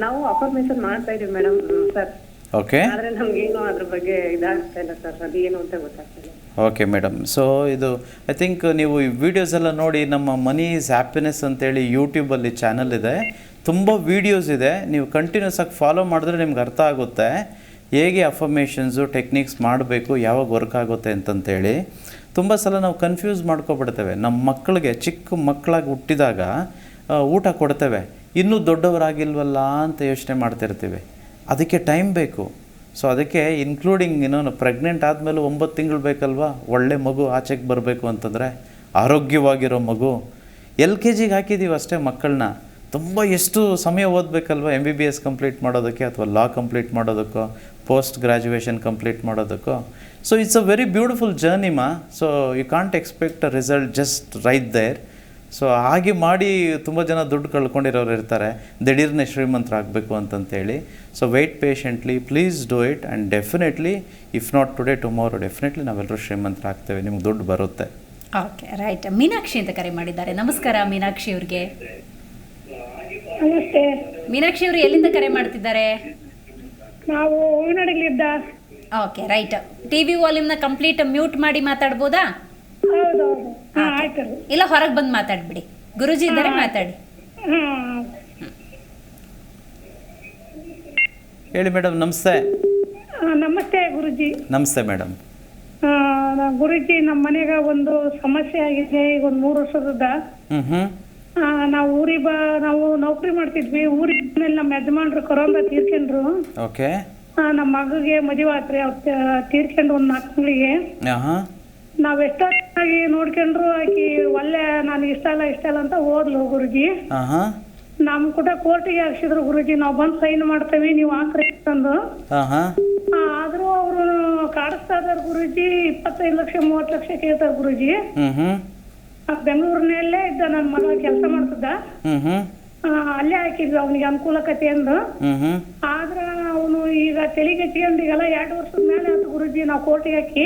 ನಾವು ಅಫರ್ಮೇಶನ್ ಮಾಡ್ತಾ ಇದೀವಿ ಮೇಡಮ್ ಸರ್ ಓಕೆ ಆದ್ರೆ ನಮ್ಗೇನು ಅದ್ರ ಬಗ್ಗೆ ಇದಾಗ್ತಾ ಇಲ್ಲ ಸರ್ ಅದು ಏನು ಅಂತ ಗೊತ್ತಾಗ್ತಲ್ಲ. ಓಕೆ ಮೇಡಮ್ ಸೊ ಇದು ಐ ಥಿಂಕ್ ನೀವು ಈ ವಿಡಿಯೋಸ್ ಎಲ್ಲ ನೋಡಿ ನಮ್ಮ ಮನಿ ಈಸ್ ಹ್ಯಾಪಿನೆಸ್ ಅಂತೇಳಿ ಯೂಟ್ಯೂಬಲ್ಲಿ ಚಾನಲ್ ಇದೆ. ತುಂಬ ವೀಡಿಯೋಸ್ ಇದೆ. ನೀವು ಕಂಟಿನ್ಯೂಸ್ ಆಗಿ ಫಾಲೋ ಮಾಡಿದ್ರೆ ನಿಮ್ಗೆ ಅರ್ಥ ಆಗುತ್ತೆ. ಹೇಗೆ ಅಫರ್ಮೇಷನ್ಸು ಟೆಕ್ನಿಕ್ಸ್ ಮಾಡಬೇಕು ಯಾವಾಗ ವರ್ಕ್ ಆಗುತ್ತೆ ಅಂತಂತೇಳಿ. ತುಂಬ ಸಲ ನಾವು ಕನ್ಫ್ಯೂಸ್ ಮಾಡ್ಕೊಬಿಡ್ತೇವೆ. ನಮ್ಮ ಮಕ್ಕಳಿಗೆ ಚಿಕ್ಕ ಮಕ್ಕಳಾಗಿ ಹುಟ್ಟಿದಾಗ ಊಟ ಕೊಡ್ತೇವೆ. ಇನ್ನೂ ದೊಡ್ಡವರಾಗಿಲ್ವಲ್ಲ ಅಂತ ಯೋಚನೆ ಮಾಡ್ತಿರ್ತೀವಿ. ಅದಕ್ಕೆ ಟೈಮ್ ಬೇಕು. ಸೊ ಅದಕ್ಕೆ ಇನ್ಕ್ಲೂಡಿಂಗ್ ಇನ್ನೊಂದು ಪ್ರೆಗ್ನೆಂಟ್ ಆದಮೇಲೆ ಒಂಬತ್ತು ತಿಂಗಳು ಬೇಕಲ್ವಾ? ಒಳ್ಳೆ ಮಗು ಆಚೆಗೆ ಬರಬೇಕು ಅಂತಂದರೆ ಆರೋಗ್ಯವಾಗಿರೋ ಮಗು. ಎಲ್ ಕೆ ಜಿಗೆ ಹಾಕಿದ್ದೀವಿ ಅಷ್ಟೇ ಮಕ್ಕಳನ್ನ. ತುಂಬ ಎಷ್ಟು ಸಮಯ ಓದಬೇಕಲ್ವ M B B S complete ಮಾಡೋದಕ್ಕೆ ಅಥವಾ ಲಾ ಕಂಪ್ಲೀಟ್ ಮಾಡೋದಕ್ಕೋ post graduation complete ಮಾಡೋದಕ್ಕೋ? So it's a very beautiful ಜರ್ನಿಮಾ so you can't expect a result just right there so ಹಾಗೆ ಮಾಡಿ ತುಂಬ ಜನ ದುಡ್ಡು ಕಳ್ಕೊಂಡಿರೋರು ಇರ್ತಾರೆ. ದಿಢೀರ್ನೇ ಶ್ರೀಮಂತರಾಗಬೇಕು ಅಂತಂತೇಳಿ. So wait patiently please do it and definitely if not today tomorrow definitely ನಾವೆಲ್ಲರೂ ಶ್ರೀಮಂತರಾಗ್ತೇವೆ. ನಿಮ್ಗೆ ದುಡ್ಡು ಬರುತ್ತೆ. ಓಕೆ ರೈಟ್ ಮೀನಾಕ್ಷಿ ಅಂತ ಕರೆ ಮಾಡಿದ್ದಾರೆ. ನಮಸ್ಕಾರ ಮೀನಾಕ್ಷಿ ಅವ್ರಿಗೆ. ನಮಸ್ತೆ. ಮೀನಾಕ್ಷಿ ಅವರು ಎಲ್ಲಿಂದ ಕರೆ ಮಾಡ್ತಿದ್ದಾರೆ? ನಾವು ಹೂವಿನಡಗಲಿದ್ದ ಓಕೆ ರೈಟ್ ಟಿವಿ ವಾಲ್ಯೂಮ್ನ ಕಂಪ್ಲೀಟ್ ಮ್ಯೂಟ್ ಮಾಡಿ ಮಾತಾಡ್ಬೋದಾ? ಹೌದೌದು. ಹಾಂ ಆಯ್ತು ಇಲ್ಲ ಹೊರಗೆ ಬಂದು ಮಾತಾಡ್ಬಿಡಿ. ಗುರುಜಿ ಇದ್ದಾರೆ ಮಾತಾಡಿ. ಹೇಳಿ ಮೇಡಮ್ ನಮಸ್ತೆ. ನಮಸ್ತೆ ಗುರುಜಿ. ನಮಸ್ತೆ ಮೇಡಮ್. ಆ, ನಾ- ಗುರುಜಿ ನಮ್ಮ ಮನೆಗ ಒಂದು ಸಮಸ್ಯೆ ಆಗಿದೆ ಈಗ ಒಂದು ಮೂರು ವರ್ಷದ ಹ್ಞೂ ಹ್ಞೂ ನಾವು ಊರಿ ಬಾ ನಾವು ನೌಕರಿ ಮಾಡ್ತಿದ್ವಿ. ಊರಿಗೆ ಮೇಲೆ ನಮ್ಮ ಯಜಮಾನ್ರು ಕೊರೋನಾ ತೀರ್ಕೊಂಡ್ರು. ಓಕೆ. ಆ, ನಮ್ಮ ಮಗಗೆ ಮದುವೆ ಆತ್ರಿ ಅವ್ರು ತೀರ್ಕೊಂಡು ಒಂದು ನಾಲ್ಕು ತಿಂಗಳಿಗೆ. ಹಾಂ ನಾವ್ ಎಷ್ಟೋ ಚೆನ್ನಾಗಿ ನೋಡ್ಕೊಂಡ್ರು ಆಕಿ ಒಳ್ಳೆ ನಾನು ಇಷ್ಟ ಅಲ್ಲ ಇಷ್ಟ ಅಲ್ಲ ಅಂತ ಓದ್ಲು ಗುರುಜಿ. ನಮ್ ಕೂಡ ಕೋರ್ಟಿಗೆ ಹಾಕ್ಸಿದ್ರು ಗುರುಜಿ ನಾವ್ ಬಂದ್ ಸೈನ್ ಮಾಡ್ತೇವಿ ನೀವ್ ಹಾಕ್ರಿ ಅಂತಂದು. ಆ, ಆದ್ರೂ ಅವ್ರು ಕಾಡಿಸ್ತಾ ಇದಾರ ಗುರುಜಿ ಇಪ್ಪತ್ತೈದು ಲಕ್ಷ ಮೂವತ್ತು ಲಕ್ಷ ಕೇಳ್ತಾರ ಗುರುಜಿ. ಆ, ಬೆಂಗಳೂರಿನಲ್ಲೇ ಇದ್ದ ನನ್ ಮಗ ಕೆಲಸ ಮಾಡ್ತಿದ್ದ. ಆ, ಅಲ್ಲೇ ಹಾಕಿದ್ವಿ ಅವ್ನಿಗೆ ಅನುಕೂಲಕತೆ ಅಂದು. ಆದ್ರ ಅವನು ಈಗ ತೆಲಿಗೆ ಹಚ್ಕೊಂಡು ಈಗೆಲ್ಲ ಎರಡು ವರ್ಷದ ಮೇಲೆ ಆಯ್ತು ಗುರುಜಿ ನಾವು ಕೋರ್ಟಿಗೆ ಹಾಕಿ.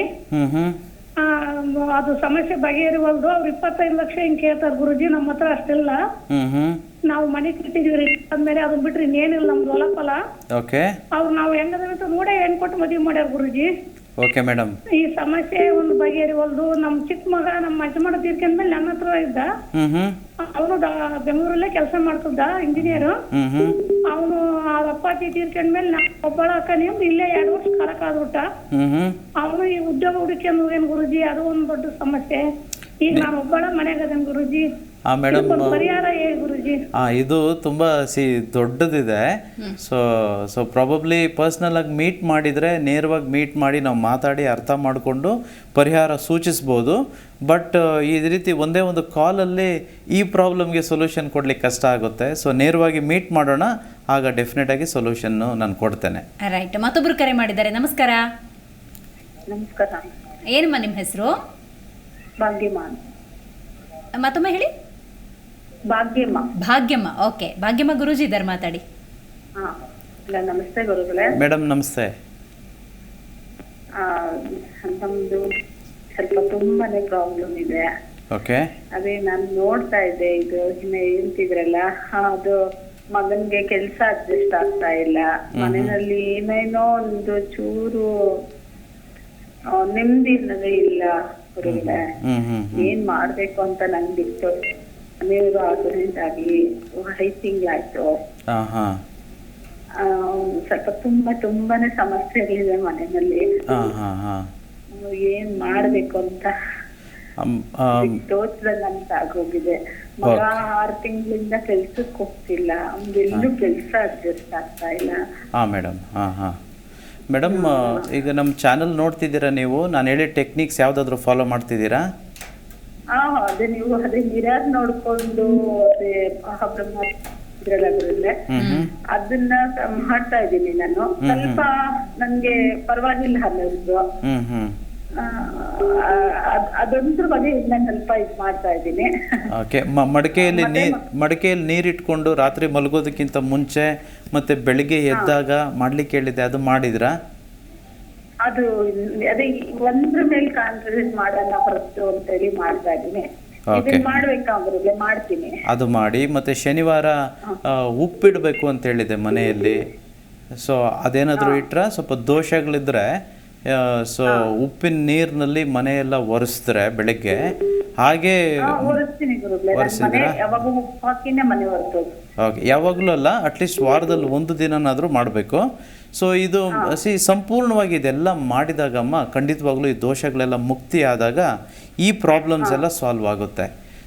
ಅದು ಸಮಸ್ಯೆ ಬಗೆಹರಿವಲ್ದು. ಅವ್ರು ಇಪ್ಪತ್ತೈದು ಲಕ್ಷ ಹಿಂಗ್ ಕೇಳ್ತಾರ ಗುರುಜಿ ನಮ್ಮ ಹತ್ರ ಅಷ್ಟಿಲ್ಲ. ಹ್ಮ್ ಹ್ಮ್ ನಾವು ಮನೆ ಕಟ್ಟಿದೀವಿ ಅಂದ್ಮೇಲೆ ಅದನ್ನ ಬಿಟ್ರಿ ಇನ್ನೇನಿಲ್ಲ ನಮ್ದು ಹೊಲ ಫಲ ಓಕೆ. ಅವ್ರು ನಾವು ಹೆಂಗದ ಅಂತ ನೋಡೇ ಹೆಣ್ ಕೊಟ್ಟು ಮದ್ವಿ ಮಾಡ್ಯಾರ ಗುರುಜಿ. Okay madam. ಈ ಸಮಸ್ಯೆ ಒಂದು ಬಗೆಹರಿವಲ್ದು. ನಮ್ ಚಿಕ್ಕ ಮಗ ನಮ್ಮ ಯಜಮಾನ ತೀರ್ಕೊಂಡ್ಮೇಲೆ ನನ್ನ ಹತ್ರ ಇದ್ದ. ಅವನು ಬೆಂಗಳೂರಲ್ಲೇ ಕೆಲಸ ಮಾಡ್ತಿದ್ದ ಇಂಜಿನಿಯರ್ ಹ್ಮ್ ಹ್ಮ್. ಅವನು ಅವ್ರ ಅಪ್ಪಾಜಿ ತೀರ್ಕೊಂಡ್ಮೇಲೆ ನಾ ಒಬ್ಬಳ ಅಕ್ಕ ನೀವು ಇಲ್ಲೇ ಎರಡು ವರ್ಷ ಕಾಲಕ್ಕಾಗ್ಬಿಟ್ಟ ಹ್ಮ್ ಹ್ಞೂ ಅವನು ಈ ಉದ್ಯೋಗ ಹುಡುಕ್ಯಂದು ಏನು ಗುರುಜಿ? ಅದು ಒಂದು ದೊಡ್ಡ ಸಮಸ್ಯೆ. ಈಗ ನಾನು ಒಬ್ಬಳ ಮನೆಗದೇನ್ ಗುರುಜಿ. ಮೇಡಮ್ ಇದಕ್ಕೊಂದ್ ಪರಿಹಾರ ಹೇಳಿ ಗುರುಜಿ. ಆ ಇದು ತುಂಬ ಸಿ ದೊಡ್ಡದಿದೆ. ಸೊ ಸೊ ಪ್ರಾಬಬ್ಲಿ ಪರ್ಸ್ನಲ್ ಆಗಿ ಮೀಟ್ ಮಾಡಿದ್ರೆ ನೇರವಾಗಿ ಮೀಟ್ ಮಾಡಿ ನಾವು ಮಾತಾಡಿ ಅರ್ಥ ಮಾಡಿಕೊಂಡು ಪರಿಹಾರ ಸೂಚಿಸ್ಬೋದು. ಬಟ್ ಈ ರೀತಿ ಒಂದೇ ಒಂದು ಕಾಲಲ್ಲಿ ಈ ಪ್ರಾಬ್ಲಮ್ಗೆ ಸೊಲ್ಯೂಷನ್ ಕೊಡ್ಲಿಕ್ಕೆ ಕಷ್ಟ ಆಗುತ್ತೆ. ಸೊ ನೇರವಾಗಿ ಮೀಟ್ ಮಾಡೋಣ. ಆಗ ಡೆಫಿನೆಟ್ ಆಗಿ ಸೊಲ್ಯೂಷನ್ ನಾನು ಕೊಡ್ತೇನೆ. ರೈಟ್ ಮತ್ತೊಬ್ಬರು ಕರೆ ಮಾಡಿದ್ದಾರೆ. ನಮಸ್ಕಾರ. ನಮಸ್ಕಾರ. ಏನಮ್ಮ ನಿಮ್ಮ ಹೆಸರು? ಮತ್ತೊಮ್ಮೆ ಹೇಳಿ. ಭಾಗ್ಯಮ್ಮ. ಭಾಗ್ಯಮ್ಮ ಓಕೆ ಭಾಗ್ಯಮ್ಮ ಗುರುಜಿ ಇದ್ದಾರೆ ಮಾತಾಡಿ. ಹಾ ಇಲ್ಲ ನಮಸ್ತೆ ಗುರುಗಳೇ. ಮೇಡಮ್ ನಮಸ್ತೆ. ಆ, ನಮ್ದು ಸ್ವಲ್ಪ ತುಂಬಾನೇ ಪ್ರಾಬ್ಲಮ್ ಇದೆ. ಓಕೆ ಅದೇ ನಾನು ನೋಡ್ತಾ ಇದ್ದೆ ಇದು ಹಿಂದೆ ಹೇಳ್ತಿದ್ರಲ್ಲ ಅದು ಮಗನ್ಗೆ ಕೆಲ್ಸ ಅಡ್ಜಸ್ಟ್ ಆಗ್ತಾ ಇಲ್ಲ. ಮನೆಯಲ್ಲಿ ಏನೇನೋ ಒಂದು ಚೂರು ನೆಮ್ಮದಿ ಅನ್ನೋದೇ ಇಲ್ಲ ಗುರುಗಳೇ. ಹ್ಞೂ ಹ್ಞೂ ಏನ್ ಮಾಡ್ಬೇಕು ಅಂತ ನಂಗೆ ಇತ್ತು ಮನೆಯವರು ಆಕ್ಸಿಡೆಂಟ್ ಆಗಿ ಐದು ತಿಂಗಳಾಯ್ತು. ಸ್ವಲ್ಪ ತುಂಬಾ ತುಂಬಾನೇ ಸಮಸ್ಯೆಗಳಿದೆ ಮನೆಯಲ್ಲಿ. ಏನ್ ಮಾಡ್ಬೇಕು ಅಂತ? ಅಂತ ಆಗೋಗಿದೆ. ಮಗ ಆರ್ ತಿಂಗಳಿಂದ ಕೆಲ್ಸಕ್ಕೆ ಹೋಗ್ತಿಲ್ಲ. ಅವ್ನಿಗೆಲ್ಲೂ ಕೆಲ್ಸ ಅಡ್ಜಸ್ಟ್ ಆಗ್ತಾ ಇಲ್ಲ. ಹಾ ಮೇಡಮ್ ಹಾ ಹಾ. ಮೇಡಮ್ ಈಗ ನಮ್ಮ ಚಾನಲ್ ನೋಡ್ತಿದ್ದೀರಾ ನೀವು? ನಾನು ಹೇಳಿ ಟೆಕ್ನಿಕ್ಸ್ ಯಾವುದಾದ್ರೂ ಫಾಲೋ ಮಾಡ್ತಿದ್ದೀರಾ? ಹಾ ಅದೇ ನೀವು ಅದೇ ಮಿರರ್ ನೋಡ್ಕೊಂಡು ಅದೇ ಮಹಾಬ್ರಹ್ಮ ಅದನ್ನ ಮಾಡ್ತಾ ಇದ್ದೀನಿ ನಾನು. ಸ್ವಲ್ಪ ನನ್ಗೆ ಪರವಾಗಿಲ್ಲ ಅನ್ನಿಸ್ತು ಅದೊಂದ್ರ ಬಗ್ಗೆ ಇನ್ನ ಸ್ವಲ್ಪ ಇದ್ ಮಾಡ್ತಾ ಇದ್ದೀನಿ. ಓಕೆ. ಮಡಿಕೆಯಲ್ಲಿ ನೀರ್ ಮಡಿಕೆಯಲ್ಲಿ ನೀರಿಟ್ಕೊಂಡು ರಾತ್ರಿ ಮಲಗೋದಕ್ಕಿಂತ ಮುಂಚೆ ಮತ್ತೆ ಬೆಳಿಗ್ಗೆ ಎದ್ದಾಗ ಮಾಡ್ಲಿಕ್ಕೆ ಹೇಳಿದ್ದೆ. ಅದು ಮಾಡಿದ್ರಾ? ಅದು ಅದೇ ಒಂದ್ರ ಮೇಲೆ ಕಾನ್ಸಂಟ್ರೇಟ್ ಮಾಡೋಣ ಹೊರತು ಅಂತೇಳಿ ಮಾಡ್ತಾ ಇದ್ದೀನಿ. ಮಾಡ್ತೀನಿ. ಅದು ಮಾಡಿ ಮತ್ತೆ ಶನಿವಾರ ಉಪ್ಪಿಡ್ಬೇಕು ಅಂತ ಹೇಳಿದೆ ಮನೆಯಲ್ಲಿ. ಸೊ ಅದೇನಾದರೂ ಇಟ್ರೆ? ಸ್ವಲ್ಪ ದೋಷಗಳಿದ್ರೆ ಸೊ ಉಪ್ಪಿನ ನೀರಿನಲ್ಲಿ ಮನೆಯೆಲ್ಲ ಒರೆಸಿದ್ರೆ ಬೆಳಗ್ಗೆ ಹಾಗೆ ಒರೆಸ್ತೀನಿ ಓಕೆ ಯಾವಾಗಲೂ ಅಲ್ಲ ಅಟ್ಲೀಸ್ಟ್ ವಾರದಲ್ಲಿ ಒಂದು ದಿನನಾದರೂ ಮಾಡಬೇಕು. ಸೊ ಇದು ಸಿ ಸಂಪೂರ್ಣವಾಗಿ ಇದೆಲ್ಲ ಮಾಡಿದಾಗಮ್ಮ ಖಂಡಿತವಾಗ್ಲೂ ಈ ದೋಷಗಳೆಲ್ಲ ಮುಕ್ತಿ ಆದಾಗ ಈ ಪ್ರಾಬ್ಲಮ್ಸ್ ಎಲ್ಲ ಸಾಲ್ವ್ ಆಗುತ್ತೆ.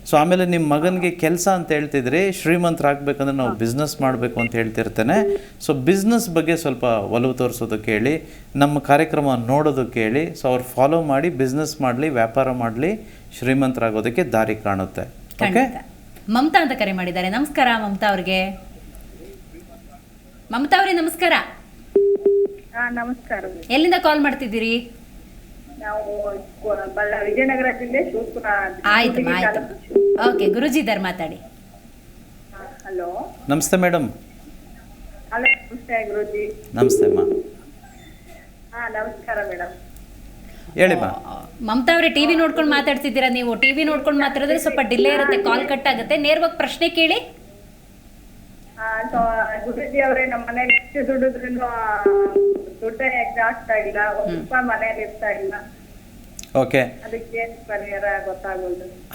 ಸೊ ಆಮೇಲೆ ನಿಮ್ಮ ಮಗನಿಗೆ ಕೆಲಸ ಅಂತ ಹೇಳ್ತಿದ್ರಿ ಶ್ರೀಮಂತರಾಗಬೇಕಂದ್ರೆ ನಾವು ಬಿಸ್ನೆಸ್ ಮಾಡಬೇಕು ಅಂತ ಹೇಳ್ತಿರ್ತೇನೆ. ಸೊ ಬಿಸ್ನೆಸ್ ಬಗ್ಗೆ ಸ್ವಲ್ಪ ಒಲವು ತೋರಿಸೋದು ಕೇಳಿ ನಮ್ಮ ಕಾರ್ಯಕ್ರಮ ನೋಡೋದು ಕೇಳಿ ಸೊ ಅವ್ರು ಫಾಲೋ ಮಾಡಿ ಬಿಸ್ನೆಸ್ ಮಾಡಲಿ ವ್ಯಾಪಾರ ಮಾಡಲಿ ಶ್ರೀಮಂತರಾಗೋದಕ್ಕೆ ದಾರಿ ಕಾಣುತ್ತೆ. ಓಕೆ ಮಮತಾ ಅಂತ ಕರೆ ಮಾಡಿದ್ದಾರೆ. ನಮಸ್ಕಾರ ಮಮತಾ ಅವ್ರಿಗೆ. ಮಮತಾ ಅವ್ರಿ ನಮಸ್ಕಾರ. ಹಾ ನಮಸ್ಕಾರ. ಎಲ್ಲಿಂದ ಕಾಲ್ ಮಾಡ್ತಿದ್ದೀರಿ? ನಾವು ವಿಜಯನಗರ ಜಿಲ್ಲೆ ಆಯ್ತು ಆಯ್ತು. ಓಕೆ ಗುರುಜಿ ಇದ್ದಾರೆ ಮಾತಾಡಿ. ಹಲೋ. ನಮಸ್ತೆ ಮೇಡಮ್ ಹಲೋ ನಮಸ್ತೆ ಗುರುಜಿ. ನಮಸ್ತೆ ಅಮ್ಮ ಹಾ ನಮಸ್ಕಾರ ಮೇಡಮ್ ಹೇಳಿಮ್ಮ ಮಮತಾ ಅವರೇ ಟಿವಿ ನೋಡ್ಕೊಂಡು ಮಾತಾಡ್ತಿದ್ದೀರಾ ನೀವು? ಟಿವಿ ನೋಡ್ಕೊಂಡು ಮಾತಾಡಿದ್ರೆ ಸ್ವಲ್ಪ ಡಿಲೇ ಇರುತ್ತೆ ಕಾಲ್ ಕಟ್ ಆಗುತ್ತೆ. ನೇರವಾಗಿ ಪ್ರಶ್ನೆ ಕೇಳಿ. ಗುರುಜಿ ಅವರೇ ನಮ್ಮ ಮನೇಲಿ ಎಷ್ಟು ದುಡಿದ್ರೂ ದುಡ್ಡೇ ಆಗ್ತಾ ಇಲ್ಲ ಒಂದು ರೂಪಾಯಿ ಮನೇಲಿ ಇರ್ತಾ ಇಲ್ಲ. ಓಕೆ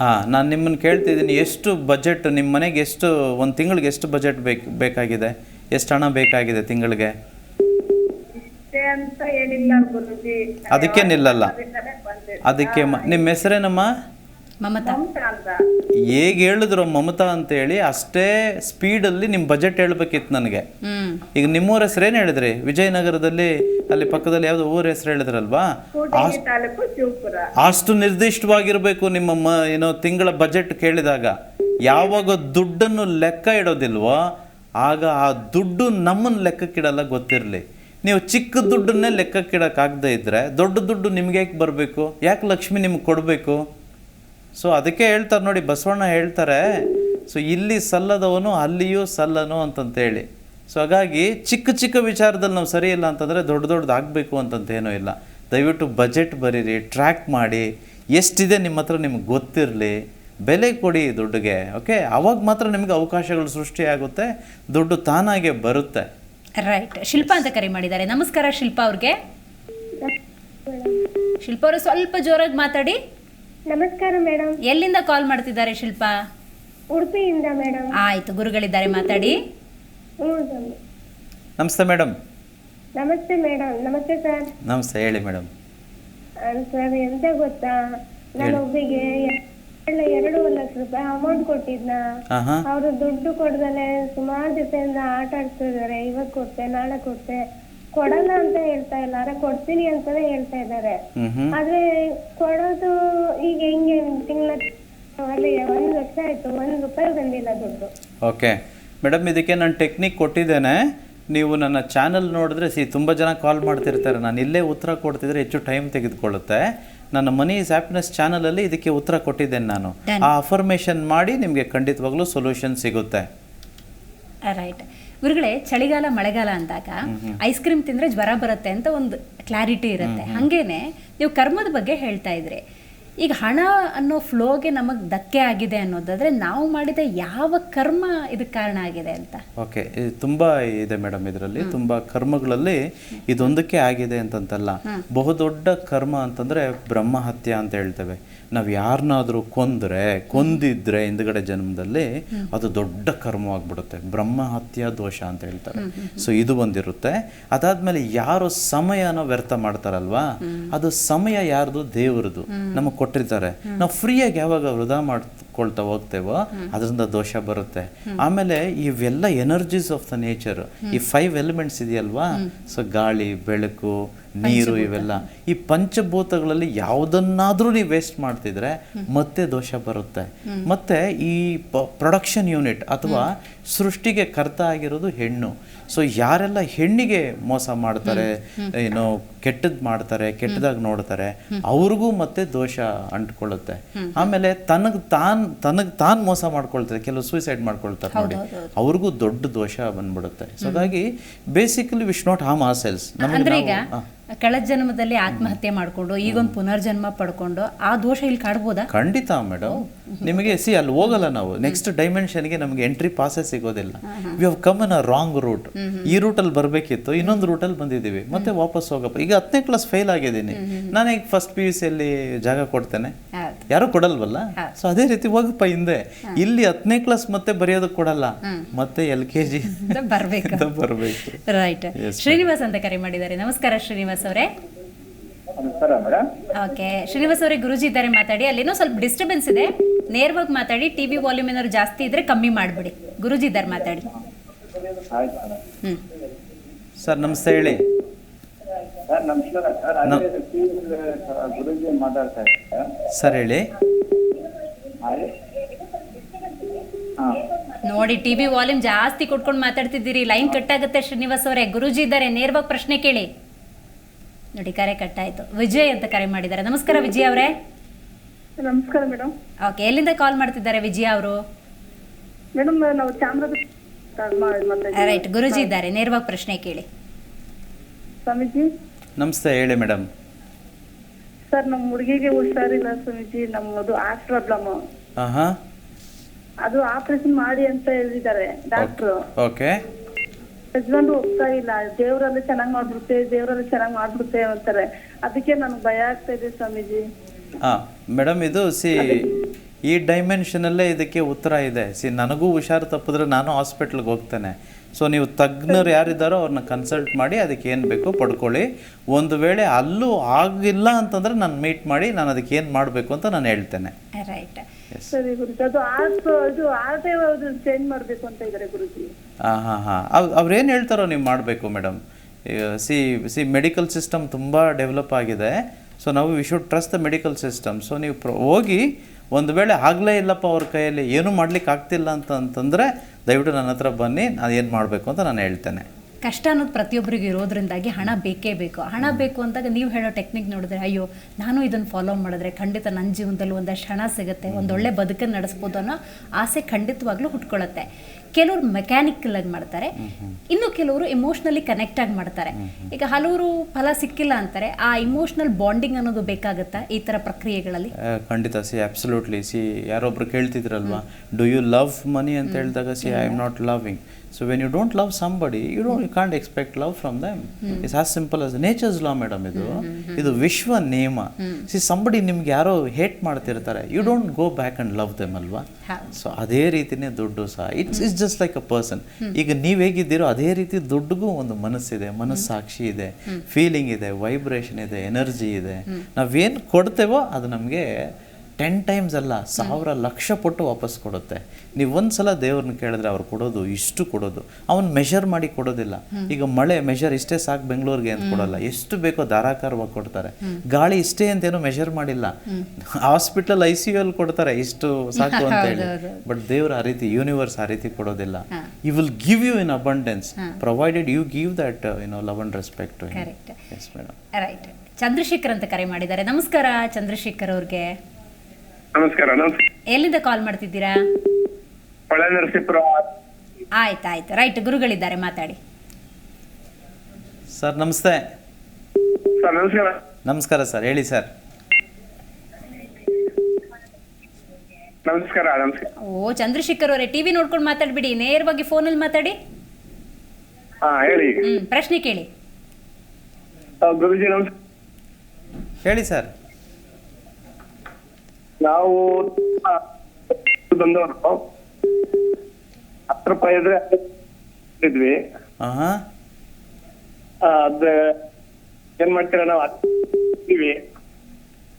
ಹಾಂ ನಾನು ನಿಮ್ಮನ್ನು ಕೇಳ್ತಿದ್ದೀನಿ ಎಷ್ಟು ಬಜೆಟ್ ನಿಮ್ಮ ಮನೆಗೆ ಎಷ್ಟು ಒಂದು ತಿಂಗಳಿಗೆ ಎಷ್ಟು ಬಜೆಟ್ ಬೇಕು ಬೇಕಾಗಿದೆ? ಎಷ್ಟು ಹಣ ಬೇಕಾಗಿದೆ ತಿಂಗಳಿಗೆ? ಅಂತ ಏನಿಲ್ಲ ಗುರುಜಿ. ಅದಕ್ಕೆ ನಿಲ್ಲಲ್ಲ. ಅದಕ್ಕೆ ಮ- ನಿಮ್ಮ ಹೆಸರೇನಮ್ಮ? ಮಮತಾ. ಅಂತ. ಹೇಗೆ ಹೇಳಿದ್ರು ಮಮತಾ ಅಂತೇಳಿ ಅಷ್ಟೇ ಸ್ಪೀಡಲ್ಲಿ ನಿಮ್ಮ ಬಜೆಟ್ ಹೇಳ್ಬೇಕಿತ್ತು ನನಗೆ. ಹ್ಮ್. ಈಗ ನಿಮ್ಮೂರ ಹೆಸರೇನು ಹೇಳಿದ್ರಿ? ವಿಜಯನಗರದಲ್ಲಿ ಅಲ್ಲಿ ಪಕ್ಕದಲ್ಲಿ ಯಾವುದು ಊರ ಹೆಸರು ಹೇಳಿದ್ರಲ್ವಾ? ಕೂಟಗಿ ತಾಲೂಕು ಶಿವಪುರ. ಅಷ್ಟು ನಿರ್ದಿಷ್ಟವಾಗಿರಬೇಕು ನಿಮ್ಮ ಮ ಏನೋ ತಿಂಗಳ ಬಜೆಟ್ ಕೇಳಿದಾಗ. ಯಾವಾಗ ದುಡ್ಡನ್ನು ಲೆಕ್ಕ ಇಡೋದಿಲ್ವೋ ಆಗ ಆ ದುಡ್ಡು ನಮ್ಮನ್ನು ಲೆಕ್ಕಕ್ಕಿಡಲ್ಲ ಗೊತ್ತಿರಲಿ. ನೀವು ಚಿಕ್ಕ ದುಡ್ಡನ್ನೇ ಲೆಕ್ಕಕ್ಕಿಡೋಕ್ಕಾಗದೇ ಇದ್ದರೆ ದೊಡ್ಡ ದುಡ್ಡು ನಿಮ್ಗೆ ಯಾಕೆ ಬರಬೇಕು? ಯಾಕೆ ಲಕ್ಷ್ಮಿ ನಿಮ್ಗೆ ಕೊಡಬೇಕು? ಸೊ ಅದಕ್ಕೆ ಹೇಳ್ತಾರೆ ನೋಡಿ, ಬಸವಣ್ಣ ಹೇಳ್ತಾರೆ ಸೊ ಇಲ್ಲಿ ಸಲ್ಲದವನು ಅಲ್ಲಿಯೂ ಸಲ್ಲನು ಅಂತಂತೇಳಿ. ಸೊ ಹಾಗಾಗಿ ಚಿಕ್ಕ ಚಿಕ್ಕ ವಿಚಾರದಲ್ಲಿ ನಾವು ಸರಿ ಇಲ್ಲ ಅಂತಂದರೆ ದೊಡ್ಡ ದೊಡ್ಡದಾಗಬೇಕು ಅಂತಂತೇನೂ ಇಲ್ಲ. ದಯವಿಟ್ಟು ಬಜೆಟ್ ಬರೀರಿ, ಟ್ರ್ಯಾಕ್ ಮಾಡಿ, ಎಷ್ಟಿದೆ ನಿಮ್ಮ ಹತ್ರ ನಿಮ್ಗೆ ಗೊತ್ತಿರಲಿ, ಬೆಲೆ ಕೊಡಿ ದುಡ್ಡಿಗೆ ಓಕೆ ಆವಾಗ ಮಾತ್ರ ನಿಮಗೆ ಅವಕಾಶಗಳು ಸೃಷ್ಟಿಯಾಗುತ್ತೆ, ದುಡ್ಡು ತಾನಾಗೆ ಬರುತ್ತೆ. ರೈಟ್ ಶಿಲ್ಪಾ ಅಂತ ಕರೆ ಮಾಡಿದ್ದಾರೆ. ನಮಸ್ಕಾರ ಶಿಲ್ಪಾ ಅವ್ರಿಗೆ. ಶಿಲ್ಪಾ ಅವರು ಸ್ವಲ್ಪ ಜೋರಾಗಿ ಮಾತಾಡಿ. ನಮಸ್ಕಾರ ಮೇಡಮ್. ಎಲ್ಲಿಂದ ಕಾಲ್ ಮಾಡ್ತಿದ್ದಾರೆ ಶಿಲ್ಪಾ? ಉಡುಪಿಯಿಂದ ಮೇಡಮ್. ಆಯ್ತು ಗುರುಗಳಿದ್ದಾರೆ ಮಾತಾಡಿ. ನಮಸ್ತೆ ಮೇಡಮ್. ನಮಸ್ತೆ ಮೇಡಮ್. ನಮಸ್ತೆ ಸರ್. ನಮಸ್ತೆ ಹೇಳಿ ಮೇಡಮ್. ಸರ್ ಎಂತ ಗೊತ್ತಾ? ನಾನು ಒಬ್ಬಿಗೆ ಎರಡು ಲಕ್ಷ ರೂಪಾಯಿ ಅಮೌಂಟ್ ಕೊಟ್ಟಿದ್ನ. ಹಾಂ ಹಾಂ ಅವರು ದುಡ್ಡು ಕೊಡ್ದಲೆ ಸುಮಾರು ದಿವಸದಿಂದ ಆಟ ಆಡ್ತಿದ್ದಾರೆ ಇವತ್ತು ಕೊಡ್ತೆ ನಾಳೆ ಕೊಡ್ತೆ. ಕೊಡಲ್ಲ ಅಂತ ಹೇಳ್ತಾ ಇಲ್ಲ ಅರೆ ಕೊಡ್ತೀನಿ ಅಂತಾನೆ ಹೇಳ್ತಾ ಇದ್ದಾರೆ ಹ್ಞೂ ಹ್ಞೂ ಆದ್ರೆ ಕೊಡೋದು ಈಗ ಹೆಂಗೆ ತಿಂಗಳ ಅಲ್ಲಿ ಒಂದ್ ಲಕ್ಷ ಆಯ್ತು ಒಂದ್ ರೂಪಾಯಿ ಬಂದಿಲ್ಲ ದುಡ್ಡು. ಓಕೆ. ಮೇಡಮ್ ಇದಕ್ಕೆ ನಾನು ಟೆಕ್ನಿಕ್ ಕೊಟ್ಟಿದ್ದೇನೆ. ನೀವು ನನ್ನ ಚಾನಲ್ ನೋಡಿದ್ರೆ ಸಿ ತುಂಬ ಜನ ಕಾಲ್ ಮಾಡ್ತಿರ್ತಾರೆ. ನಾನು ಇಲ್ಲೇ ಉತ್ತರ ಕೊಡ್ತಿದ್ರೆ ಹೆಚ್ಚು ಟೈಮ್ ತೆಗೆದುಕೊಳ್ಳುತ್ತೆ. ನನ್ನ ಮನಿ ಈಸ್ ಹ್ಯಾಪಿನೆಸ್ ಚಾನಲಲ್ಲಿ ಇದಕ್ಕೆ ಉತ್ತರ ಕೊಟ್ಟಿದ್ದೇನೆ ನಾನು. ಆ ಅಫರ್ಮೇಷನ್ ಮಾಡಿ ನಿಮಗೆ ಖಂಡಿತವಾಗ್ಲೂ ಸೊಲ್ಯೂಷನ್ ಸಿಗುತ್ತೆ. ರೈಟ್ ಗುರುಗಳೇ ಚಳಿಗಾಲ ಮಳೆಗಾಲ ಅಂದಾಗ ಐಸ್ ಕ್ರೀಮ್ ತಿಂದ್ರೆ ಜ್ವರ ಬರುತ್ತೆ ಅಂತ ಒಂದು ಕ್ಲಾರಿಟಿ ಇರುತ್ತೆ. ಹಂಗೇನೆ ನೀವು ಕರ್ಮದ ಬಗ್ಗೆ ಹೇಳ್ತಾ ಇದ್ರಿ. ಈಗ ಹಣ ಅನ್ನೋ ಫ್ಲೋಗೆ ನಮಗೆ ಧಕ್ಕೆ ಆಗಿದೆ ಅನ್ನೋದಾದ್ರೆ ನಾವು ಮಾಡಿದ ಯಾವ ಕರ್ಮ ಇದಕ್ಕೆ ಕಾರಣ ಆಗಿದೆ ಅಂತ. ಓಕೆ ತುಂಬ ಇದೆ ಮೇಡಮ್ ಇದರಲ್ಲಿ. ತುಂಬ ಕರ್ಮಗಳಲ್ಲಿ ಇದೊಂದಕ್ಕೆ ಆಗಿದೆ ಅಂತಂತಲ್ಲ ಬಹುದೊಡ್ಡ ಕರ್ಮ ಅಂತಂದರೆ ಬ್ರಹ್ಮಹತ್ಯ ಅಂತ ಹೇಳ್ತೇವೆ. ನಾವು ಯಾರನ್ನಾದರೂ ಕೊಂದರೆ ಕೊಂದಿದ್ರೆ ಹಿಂದ್ಗಡೆ ಜನ್ಮದಲ್ಲಿ ಅದು ದೊಡ್ಡ ಕರ್ಮವಾಗ್ಬಿಡುತ್ತೆ. ಬ್ರಹ್ಮಹತ್ಯ ದೋಷ ಅಂತ ಹೇಳ್ತಾರೆ. ಸೊ ಇದು ಒಂದಿರುತ್ತೆ ಅದಾದ್ಮೇಲೆ ಯಾರು ಸಮಯನ ವ್ಯರ್ಥ ಮಾಡ್ತಾರಲ್ವಾ? ಅದು ಸಮಯ ಯಾರ್ದು? ದೇವರದು. ನಮಗೆ ಕೊಟ್ಟಿರ್ತಾರೆ. ನಾವು ಫ್ರೀಯಾಗಿ ಯಾವಾಗ ವೃಧಾ ಮಾಡ್ ಅಂಟ್ಕೊಳ್ತಾ ಹೋಗ್ತೇವೋ ಅದರಿಂದ ದೋಷ ಬರುತ್ತೆ. ಆಮೇಲೆ ಇವೆಲ್ಲ ಎನರ್ಜೀಸ್ ಆಫ್ ದ ನೇಚರ್ ಈ ಫೈವ್ ಎಲಿಮೆಂಟ್ಸ್ ಇದೆಯಲ್ವಾ? ಸೊ ಗಾಳಿ ಬೆಳಕು ನೀರು ಇವೆಲ್ಲ. ಈ ಪಂಚಭೂತಗಳಲ್ಲಿ ಯಾವುದನ್ನಾದ್ರೂ ನೀವು ವೇಸ್ಟ್ ಮಾಡ್ತಿದ್ರೆ ಮತ್ತೆ ದೋಷ ಬರುತ್ತೆ. ಮತ್ತೆ ಈ ಪ್ರೊಡಕ್ಷನ್ ಯೂನಿಟ್ ಅಥವಾ ಸೃಷ್ಟಿಗೆ ಕರ್ತ ಆಗಿರೋದು ಹೆಣ್ಣು. ಸೊ ಯಾರೆಲ್ಲ ಹೆಣ್ಣಿಗೆ ಮೋಸ ಮಾಡ್ತಾರೆ ಏನೋ ಕೆಟ್ಟದ್ ಮಾಡ್ತಾರೆ ಕೆಟ್ಟದಾಗಿ ನೋಡ್ತಾರೆ ಅವ್ರಿಗೂ ಮತ್ತೆ ದೋಷ ಅಂಟ್ಕೊಳ್ಳುತ್ತೆ. ಆಮೇಲೆ ತನಗ್ ತಾನ್ ತನಗ್ ತಾನು ಮೋಸ ಮಾಡ್ಕೊಳ್ತಾರೆ. ಕೆಲವು ಸೂಸೈಡ್ ಮಾಡ್ಕೊಳ್ತಾರೆ ನೋಡಿ. ಅವ್ರಿಗೂ ದೊಡ್ಡ ದೋಷ ಬಂದ್ಬಿಡುತ್ತೆ. ಸೊ ಹಾಗಾಗಿ basically wish not harm ourselves ಅಂದ್ರೆ ಕಳೆದ ಜನ್ಮದಲ್ಲಿ ಆತ್ಮಹತ್ಯೆ ಮಾಡಿಕೊಂಡು ಈಗೊಂದು ಪುನರ್ಜನ್ಮ ಪಡ್ಕೊಂಡು ಆ ದೋಷ ಇಲ್ಲಿ ಕಾಡ್ಬೋದಾ? ಖಂಡಿತ ಮೇಡಮ್ ನಿಮಗೆ ಸಿ ಅಲ್ಲಿ ಹೋಗಲ್ಲ ನಾವು. ನೆಕ್ಸ್ಟ್ ಡೈಮೆನ್ಷನ್ಗೆ ನಮಗೆ ಎಂಟ್ರಿ ಪಾಸೇ ಸಿಗೋದಿಲ್ಲ. We have come on a wrong route ಈ ರೂಟಲ್ಲಿ ಬರಬೇಕಿತ್ತು ಇನ್ನೊಂದು ರೂಟಲ್ಲಿ ಬಂದಿದ್ದೀವಿ. ಮತ್ತೆ ವಾಪಸ್ ಹೋಗಪ್ಪ. ಈಗ ಹತ್ತನೇ ಕ್ಲಾಸ್ ಫೇಲ್ ಆಗಿದ್ದೀನಿ. ನಾನು ಈಗ ಫಸ್ಟ್ ಪಿ ಯು ಸಿಯಲ್ಲಿ ಜಾಗ ಕೊಡ್ತೇನೆ. ಯಾರು ಕೊಡಲ್ವಲ್ಲ? ಸೊ ಅದೇ ರೀತಿ ಹೋಗಪ್ಪ ಹಿಂದೆ. ಇಲ್ಲಿ ಹತ್ತನೇ ಕ್ಲಾಸ್ ಮತ್ತೆ ಬರೆಯೋದಕ್ಕೆ ಕೊಡಲ್ಲ. ಮತ್ತೆ ಎಲ್ ಕೆ ಜಿ ಬರಬೇಕು. ರೈಟ್ ಶ್ರೀನಿವಾಸ್ ಅಂತ ಕರೆ ಮಾಡಿದ್ದಾರೆ. ನಮಸ್ಕಾರ ಶ್ರೀನಿವಾಸ್. ಅವರೇ? ನಮಸ್ಕಾರ ಮೇಡಮ್. ಓಕೆ ಶ್ರೀನಿವಾಸ್ ಅವರೇ ಗುರುಜಿ ಇದ್ದಾರೆ ಮಾತಾಡಿ ಅಲ್ಲೇನೋ ಸ್ವಲ್ಪ ಡಿಸ್ಟರ್ಬೆನ್ಸ್ ಇದೆ. ನೇರವಾಗಿ ಮಾತಾಡಿ ಟಿವಿ ವಾಲ್ಯೂಮ್ ಏನಾದ್ರು ಜಾಸ್ತಿ ಇದ್ರೆ ಕಮ್ಮಿ ಮಾಡ್ಬಿಡಿ. ಗುರುಜಿ ಇದ್ದಾರೆ ಮಾತಾಡಿ. ಹ್ಮ್. ಸರ್ ನಮಸ್ತೆ ಹೇಳಿ. ಸರ್ ನಮಸ್ಕಾರ. ಸರ್ ಗುರುಜಿ ಇದ್ದಾರೆ. ಸರ್ ಹೇಳಿ. ನೋಡಿ ಟಿವಿ ವಾಲ್ಯೂಮ್ ಜಾಸ್ತಿ ಕೊಟ್ಕೊಂಡು ಮಾತಾಡ್ತಿದ್ದೀರಿ. ಲೈನ್ ಕಟ್ ಆಗುತ್ತೆ ಶ್ರೀನಿವಾಸ್ ಅವರೇ. ಗುರುಜಿ ಇದ್ದಾರೆ ನೇರವಾಗಿ ಪ್ರಶ್ನೆ ಕೇಳಿ. ನೋಡಿ ಕರೆ ಕಟ್ಟಾಯ್ತು. ವಿಜಯ್ ಅಂತ ಕರೆ ಮಾಡಿದ್ದಾರೆ. ನಮಸ್ಕಾರ ವಿಜಯ್ ಅವರೇ. ನಮಸ್ಕಾರ ಮೇಡಮ್ ಓಕೆ ಎಲ್ಲಿಂದ ಕಾಲ್ ಮಾಡ್ತಿದ್ದಾರೆ ವಿಜಯ ಅವರು? ಮೇಡಮ್ ನಾವು ಚಾಮರಾಜ ರೈಟ್ ಗುರುಜಿ ಇದ್ದಾರೆ. ನೇರವಾಗಿ ಪ್ರಶ್ನೆ ಕೇಳಿ. ಸ್ವಾಮೀಜಿ? ನಮಸ್ತೆ ಹೇಳಿ ಮೇಡಮ್ ಸರ್ ನಮ್ಮ ಹುಡುಗಿಗೆ ಹುಷಾರಿಲ್ಲ ಸ್ವಾಮೀಜಿ. ನಮ್ಮದು ಹಾರ್ಟ್ ಪ್ರಾಬ್ಲಮ್ ಅದು ಆಪರೇಷನ್ ಮಾಡಿ ಅಂತ ಹೇಳಿದ್ದಾರೆ ಡಾಕ್ಟ್ರು. ಓಕೆ. ಹಸ್ಬೆಂಡ್ ಹೋಗ್ತಾ ಇಲ್ಲ. ದೇವ್ರಲ್ಲಿ ಚೆನ್ನಾಗ್ ಮಾಡ್ಬಿಡುತ್ತೆ ದೇವ್ರಲ್ಲಿ ಚೆನ್ನಾಗ್ ಮಾಡ್ಬಿಡುತ್ತೆ ಅಂತಾರೆ. ಅದಕ್ಕೆ ನನ್ಗೆ ಭಯ ಆಗ್ತಾ ಇದೆ ಸ್ವಾಮೀಜಿ. ಹಾ ಮೇಡಮ್ ಇದು ಸಿ ಈ ಡೈಮೆನ್ಷನಲ್ಲೇ ಇದಕ್ಕೆ ಉತ್ತರ ಇದೆ. ಸಿ ನನಗೂ ಹುಷಾರು ತಪ್ಪಿದ್ರೆ ನಾನು ಹಾಸ್ಪಿಟ್ಲ್ಗೆ ಹೋಗ್ತೇನೆ. ಸೊ ನೀವು ತಜ್ಞರು ಯಾರಿದ್ದಾರೋ ಅವ್ರನ್ನ ಕನ್ಸಲ್ಟ್ ಮಾಡಿ ಅದಕ್ಕೆ ಏನು ಬೇಕೋ ಪಡ್ಕೊಳ್ಳಿ. ಒಂದು ವೇಳೆ ಅಲ್ಲೂ ಆಗಿಲ್ಲ ಅಂತಂದ್ರೆ ನಾನು ಮೀಟ್ ಮಾಡಿ ನಾನು ಅದಕ್ಕೆ ಏನು ಮಾಡಬೇಕು ಅಂತ ನಾನು ಹೇಳ್ತೇನೆ. ರೈಟ್ ಸರಿ ಗುರುಜಿ ಅದು ಆರ್ಟ್ ಇದು ಆರ್ಟೇ ಚೇಂಜ್ ಮಾಡಬೇಕು ಅಂತ ಇದ್ದಾರೆ ಗುರುಜಿ. ಹಾಂ ಹಾಂ ಹಾಂ. ಅವ್ ಅವ್ರೇನು ಹೇಳ್ತಾರೋ ನೀವು ಮಾಡಬೇಕು madam. See see medical system ತುಂಬ ಡೆವಲಪ್ ಆಗಿದೆ. ಸೊ ನಾವು we should trust the medical system. So ನೀವು ಪ್ರ ಹೋಗಿ ಒಂದು ವೇಳೆ ಆಗಲೇ ಇಲ್ಲಪ್ಪ ಅವ್ರ ಕೈಯಲ್ಲಿ ಏನೂ ಮಾಡ್ಲಿಕ್ಕೆ ಆಗ್ತಿಲ್ಲ ಅಂತ ಅಂತಂದರೆ ದಯವಿಟ್ಟು ನನ್ನ ಹತ್ರ ಬನ್ನಿ ನಾನು ಏನು ಮಾಡಬೇಕು ಅಂತ ನಾನು ಹೇಳ್ತೇನೆ. ಕಷ್ಟ ಅನ್ನೋದು ಪ್ರತಿಯೊಬ್ಬರಿಗೂ ಇರೋದ್ರಿಂದಾಗಿ ಹಣ ಬೇಕೇ ಬೇಕು. ಹಣ ಬೇಕು ಅಂದಾಗ ನೀವು ಹೇಳೋ ಟೆಕ್ನಿಕ್ ನೋಡಿದ್ರೆ ಅಯ್ಯೋ ನಾನು ಇದನ್ನು ಫಾಲೋ ಮಾಡಿದ್ರೆ ಖಂಡಿತ ನನ್ನ ಜೀವನದಲ್ಲಿ ಒಂದಷ್ಟು ಹಣ ಸಿಗುತ್ತೆ ಒಂದೊಳ್ಳೆ ಬದುಕನ್ನು ನಡೆಸ್ಬೋದು ಅನ್ನೋ ಆಸೆ ಖಂಡಿತವಾಗ್ಲೂ ಹುಟ್ಕೊಳ್ಳುತ್ತೆ ಕೆಲವರು ಮೆಕ್ಯಾನಿಕಲ್ ಆಗಿ ಮಾಡ್ತಾರೆ. ಇನ್ನು ಕೆಲವರು ಇಮೋಷ್ನಲಿ ಕನೆಕ್ಟ್ ಆಗಿ ಮಾಡ್ತಾರೆ. ಈಗ ಹಲವರು ಫಲ ಸಿಕ್ಕಿಲ್ಲ ಅಂತಾರೆ ಆ ಇಮೋಷ್ನಲ್ ಬಾಂಡಿಂಗ್ ಅನ್ನೋದು ಬೇಕಾಗುತ್ತಾ ಈ ತರ ಪ್ರಕ್ರಿಯೆಗಳಲ್ಲಿ? ಖಂಡಿತ ಸಿ ಅಬ್ಸಲ್ಯೂಟ್ಲಿ ಸಿ ಯಾರೊಬ್ರು ಕೇಳ್ತಿದ್ರಲ್ವಾ ಡು ಯು ಲವ್ ಮನಿ ಅಂತ ಹೇಳಿದಾಗ see I am not loving so when you don't love somebody you don't you can't expect love from them it's as simple as nature's law madam ಇದು. ಇದು ವಿಶ್ವ ನೇಮ. ಸಿ ಸಂಬಡಿ ನಿಮ್ಗೆ ಯಾರೋ ಹೇಟ್ ಮಾಡ್ತಿರ್ತಾರೆ you don't go back and love them ಅಲ್ವಾ? ಸೊ ಅದೇ ರೀತಿನೇ ದುಡ್ಡು ಸಹ. It's is just like a person ಈಗ ನೀವು ಹೇಗಿದ್ದೀರೋ ಅದೇ ರೀತಿ ದುಡ್ಡುಗೂ ಒಂದು ಮನಸ್ಸಿದೆ ಮನಸ್ಸಾಕ್ಷಿ ಇದೆ ಫೀಲಿಂಗ್ ಇದೆ ವೈಬ್ರೇಷನ್ ಇದೆ ಎನರ್ಜಿ ಇದೆ. ನಾವೇನು ಕೊಡ್ತೇವೋ ಅದು ನಮಗೆ ಟೆನ್ ಟೈಮ್ಸ್ ಅಲ್ಲ ಸಾವಿರ ಲಕ್ಷ ಪಟ್ಟು ವಾಪಸ್ ಕೊಡುತ್ತೆ. ನೀವು ಒಂದ್ಸಲ ದೇವ್ರನ್ನ ಕೇಳಿದ್ರೆ ಅವ್ರು ಕೊಡೋದು ಇಷ್ಟು ಕೊಡೋದು. ಅವನು ಮೆಷರ್ ಮಾಡಿ ಕೊಡೋದಿಲ್ಲ. ಈಗ ಮಳೆ ಮೆಷರ್ ಇಷ್ಟೇ ಸಾಕು ಬೆಂಗಳೂರಿಗೆ ಅಂತ ಕೊಡಲ್ಲ. ಎಷ್ಟು ಬೇಕೋ ಧಾರಾಕಾರವಾಗಿ ಕೊಡ್ತಾರೆ. ಗಾಳಿ ಇಷ್ಟೇ ಅಂತೇನೋ ಮೆಷರ್ ಮಾಡಿಲ್ಲ. ಹಾಸ್ಪಿಟಲ್ ಐ ಸಿ ಯು ಅಲ್ಲಿ ಕೊಡ್ತಾರೆ ಇಷ್ಟು ಸಾಕು ಅಂತ ಹೇಳಿ ಬಟ್ ದೇವ್ರ ಆ ರೀತಿ ಯೂನಿವರ್ಸ್ ಆ ರೀತಿ ಕೊಡೋದಿಲ್ಲ. You will give you in abundance provided you give that you know love and respect yes madam right Chandrashekhar ಅಂತ ಕರೆ ಮಾಡಿದ್ದಾರೆ. ನಮಸ್ಕಾರ ಚಂದ್ರಶೇಖರ್ ಅವ್ರಿಗೆ. ನಮಸ್ಕಾರ ನಮಸ್ಕಾರ ಎಲ್ಲಿಂದ ಕಾಲ್ ಮಾಡ್ತಿದ್ದೀರಾ? ಹೊಳೆ ನರಸೀಪುರ. ಆಯ್ತು ಆಯ್ತು. ರೈಟ್ ಗುರುಗಳಿದ್ದಾರೆ ಮಾತಾಡಿ. ಸರ್ ನಮಸ್ತೆ. ಸರ್ ನಮಸ್ಕಾರ. ನಮಸ್ಕಾರ ಸರ್ ಹೇಳಿ ಸರ್. ನಮಸ್ಕಾರ ನಮಸ್ಕಾರ. ಓ ಚಂದ್ರಶೇಖರ್ ಅವರೇ ಟಿವಿ ನೋಡ್ಕೊಂಡು ಮಾತಾಡ್ಬಿಡಿ ನೇರವಾಗಿ ಫೋನಲ್ಲಿ ಮಾತಾಡಿ. ಹಾ ಹೇಳಿ. ಹ್ಮ್ ಪ್ರಶ್ನೆ ಕೇಳಿ. ಆ, ಗುರುಜಿ ನಮಸ್ಕಾರ. ಹೇಳಿ ಸರ್. ನಾವು ಬಂದವರು ಹತ್ತು ರೂಪಾಯಿ ಇದ್ರೆ ಇದ್ವಿ. ಹಾಂ ಆ, ಅದ್ ಏನ್ ಮಾಡ್ತೀರಾ ನಾವು? ಹತ್ತಿವಿ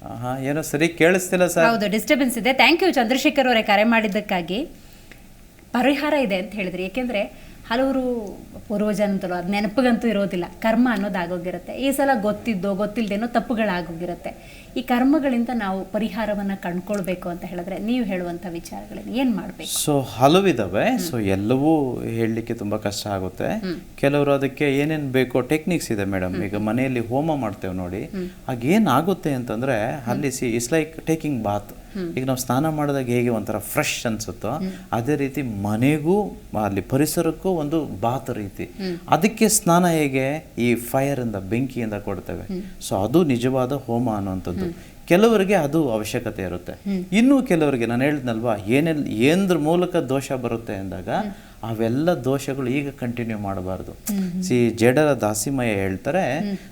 ಆಹಾ, ಏನೋ ಸರಿ ಕೇಳಿಸ್ತಿಲ್ಲ ಸರ್. ಹೌದು ಡಿಸ್ಟರ್ಬೆನ್ಸ್ ಇದೆ. ಥ್ಯಾಂಕ್ ಯು ಚಂದ್ರಶೇಖರ್ ಅವರೇ ಕರೆ ಮಾಡಿದ್ದಕ್ಕಾಗಿ. ಪರಿಹಾರ ಇದೆ ಅಂತ ಹೇಳಿದ್ರಿ. ಏಕೆಂದರೆ ಹಲವರು ಪೂರ್ವಜನಂತಲೂ ಅದು ನೆನಪಿಗಂತೂ ಇರೋದಿಲ್ಲ. ಕರ್ಮ ಅನ್ನೋದು ಆಗೋಗಿರುತ್ತೆ. ಈ ಸಲ ಗೊತ್ತಿದ್ದೋ ಗೊತ್ತಿಲ್ಲದೇನೋ ತಪ್ಪುಗಳಾಗೋಗಿರುತ್ತೆ. ಈ ಕರ್ಮಗಳಿಂದ ನಾವು ಪರಿಹಾರವನ್ನು ಕಂಡ್ಕೊಳ್ಬೇಕು ಅಂತ ಹೇಳಿದ್ರೆ ನೀವು ಹೇಳುವಂಥ ವಿಚಾರಗಳನ್ನು ಏನು ಮಾಡಬೇಕು? ಸೊ ಹಲವಿದಾವೆ. ಸೊ ಎಲ್ಲವೂ ಹೇಳಲಿಕ್ಕೆ ತುಂಬ ಕಷ್ಟ ಆಗುತ್ತೆ. ಕೆಲವರು ಅದಕ್ಕೆ ಏನೇನು ಬೇಕೋ ಟೆಕ್ನಿಕ್ಸ್ ಇದೆ ಮೇಡಮ್. ಈಗ ಮನೆಯಲ್ಲಿ ಹೋಮ ಮಾಡ್ತೇವೆ ನೋಡಿ. ಆಗ ಏನಾಗುತ್ತೆ ಅಂತಂದ್ರೆ ಅಲ್ಲಿ see it's like taking bath ಈಗ ನಾವು ಸ್ನಾನ ಮಾಡಿದಾಗ ಹೇಗೆ ಒಂಥರ ಫ್ರೆಶ್ ಅನ್ಸುತ್ತೋ ಅದೇ ರೀತಿ ಮನೆಗೂ ಅಲ್ಲಿ ಪರಿಸರಕ್ಕೂ ಒಂದು ಬಾತ್ ರೀತಿ. ಅದಕ್ಕೆ ಸ್ನಾನ ಹೇಗೆ? ಈ ಫೈರ್ ಇಂದ ಬೆಂಕಿಯಿಂದ ಕೊಡ್ತೇವೆ. ಸೊ ಅದು ನಿಜವಾದ ಹೋಮ ಅನ್ನುವಂಥದ್ದು. ಕೆಲವರಿಗೆ ಅದು ಅವಶ್ಯಕತೆ ಇರುತ್ತೆ. ಇನ್ನು ಕೆಲವರಿಗೆ ನಾನು ಹೇಳಿದ್ನಲ್ವಾ ಏನೆಲ್ಲ ಏನ್ರ ಮೂಲಕ ದೋಷ ಬರುತ್ತೆ ಅಂದಾಗ ಅವೆಲ್ಲ ದೋಷಗಳು ಈಗ ಕಂಟಿನ್ಯೂ ಮಾಡಬಾರ್ದು. ಸಿ ಜಡರ ದಾಸಿಮಯ ಹೇಳ್ತಾರೆ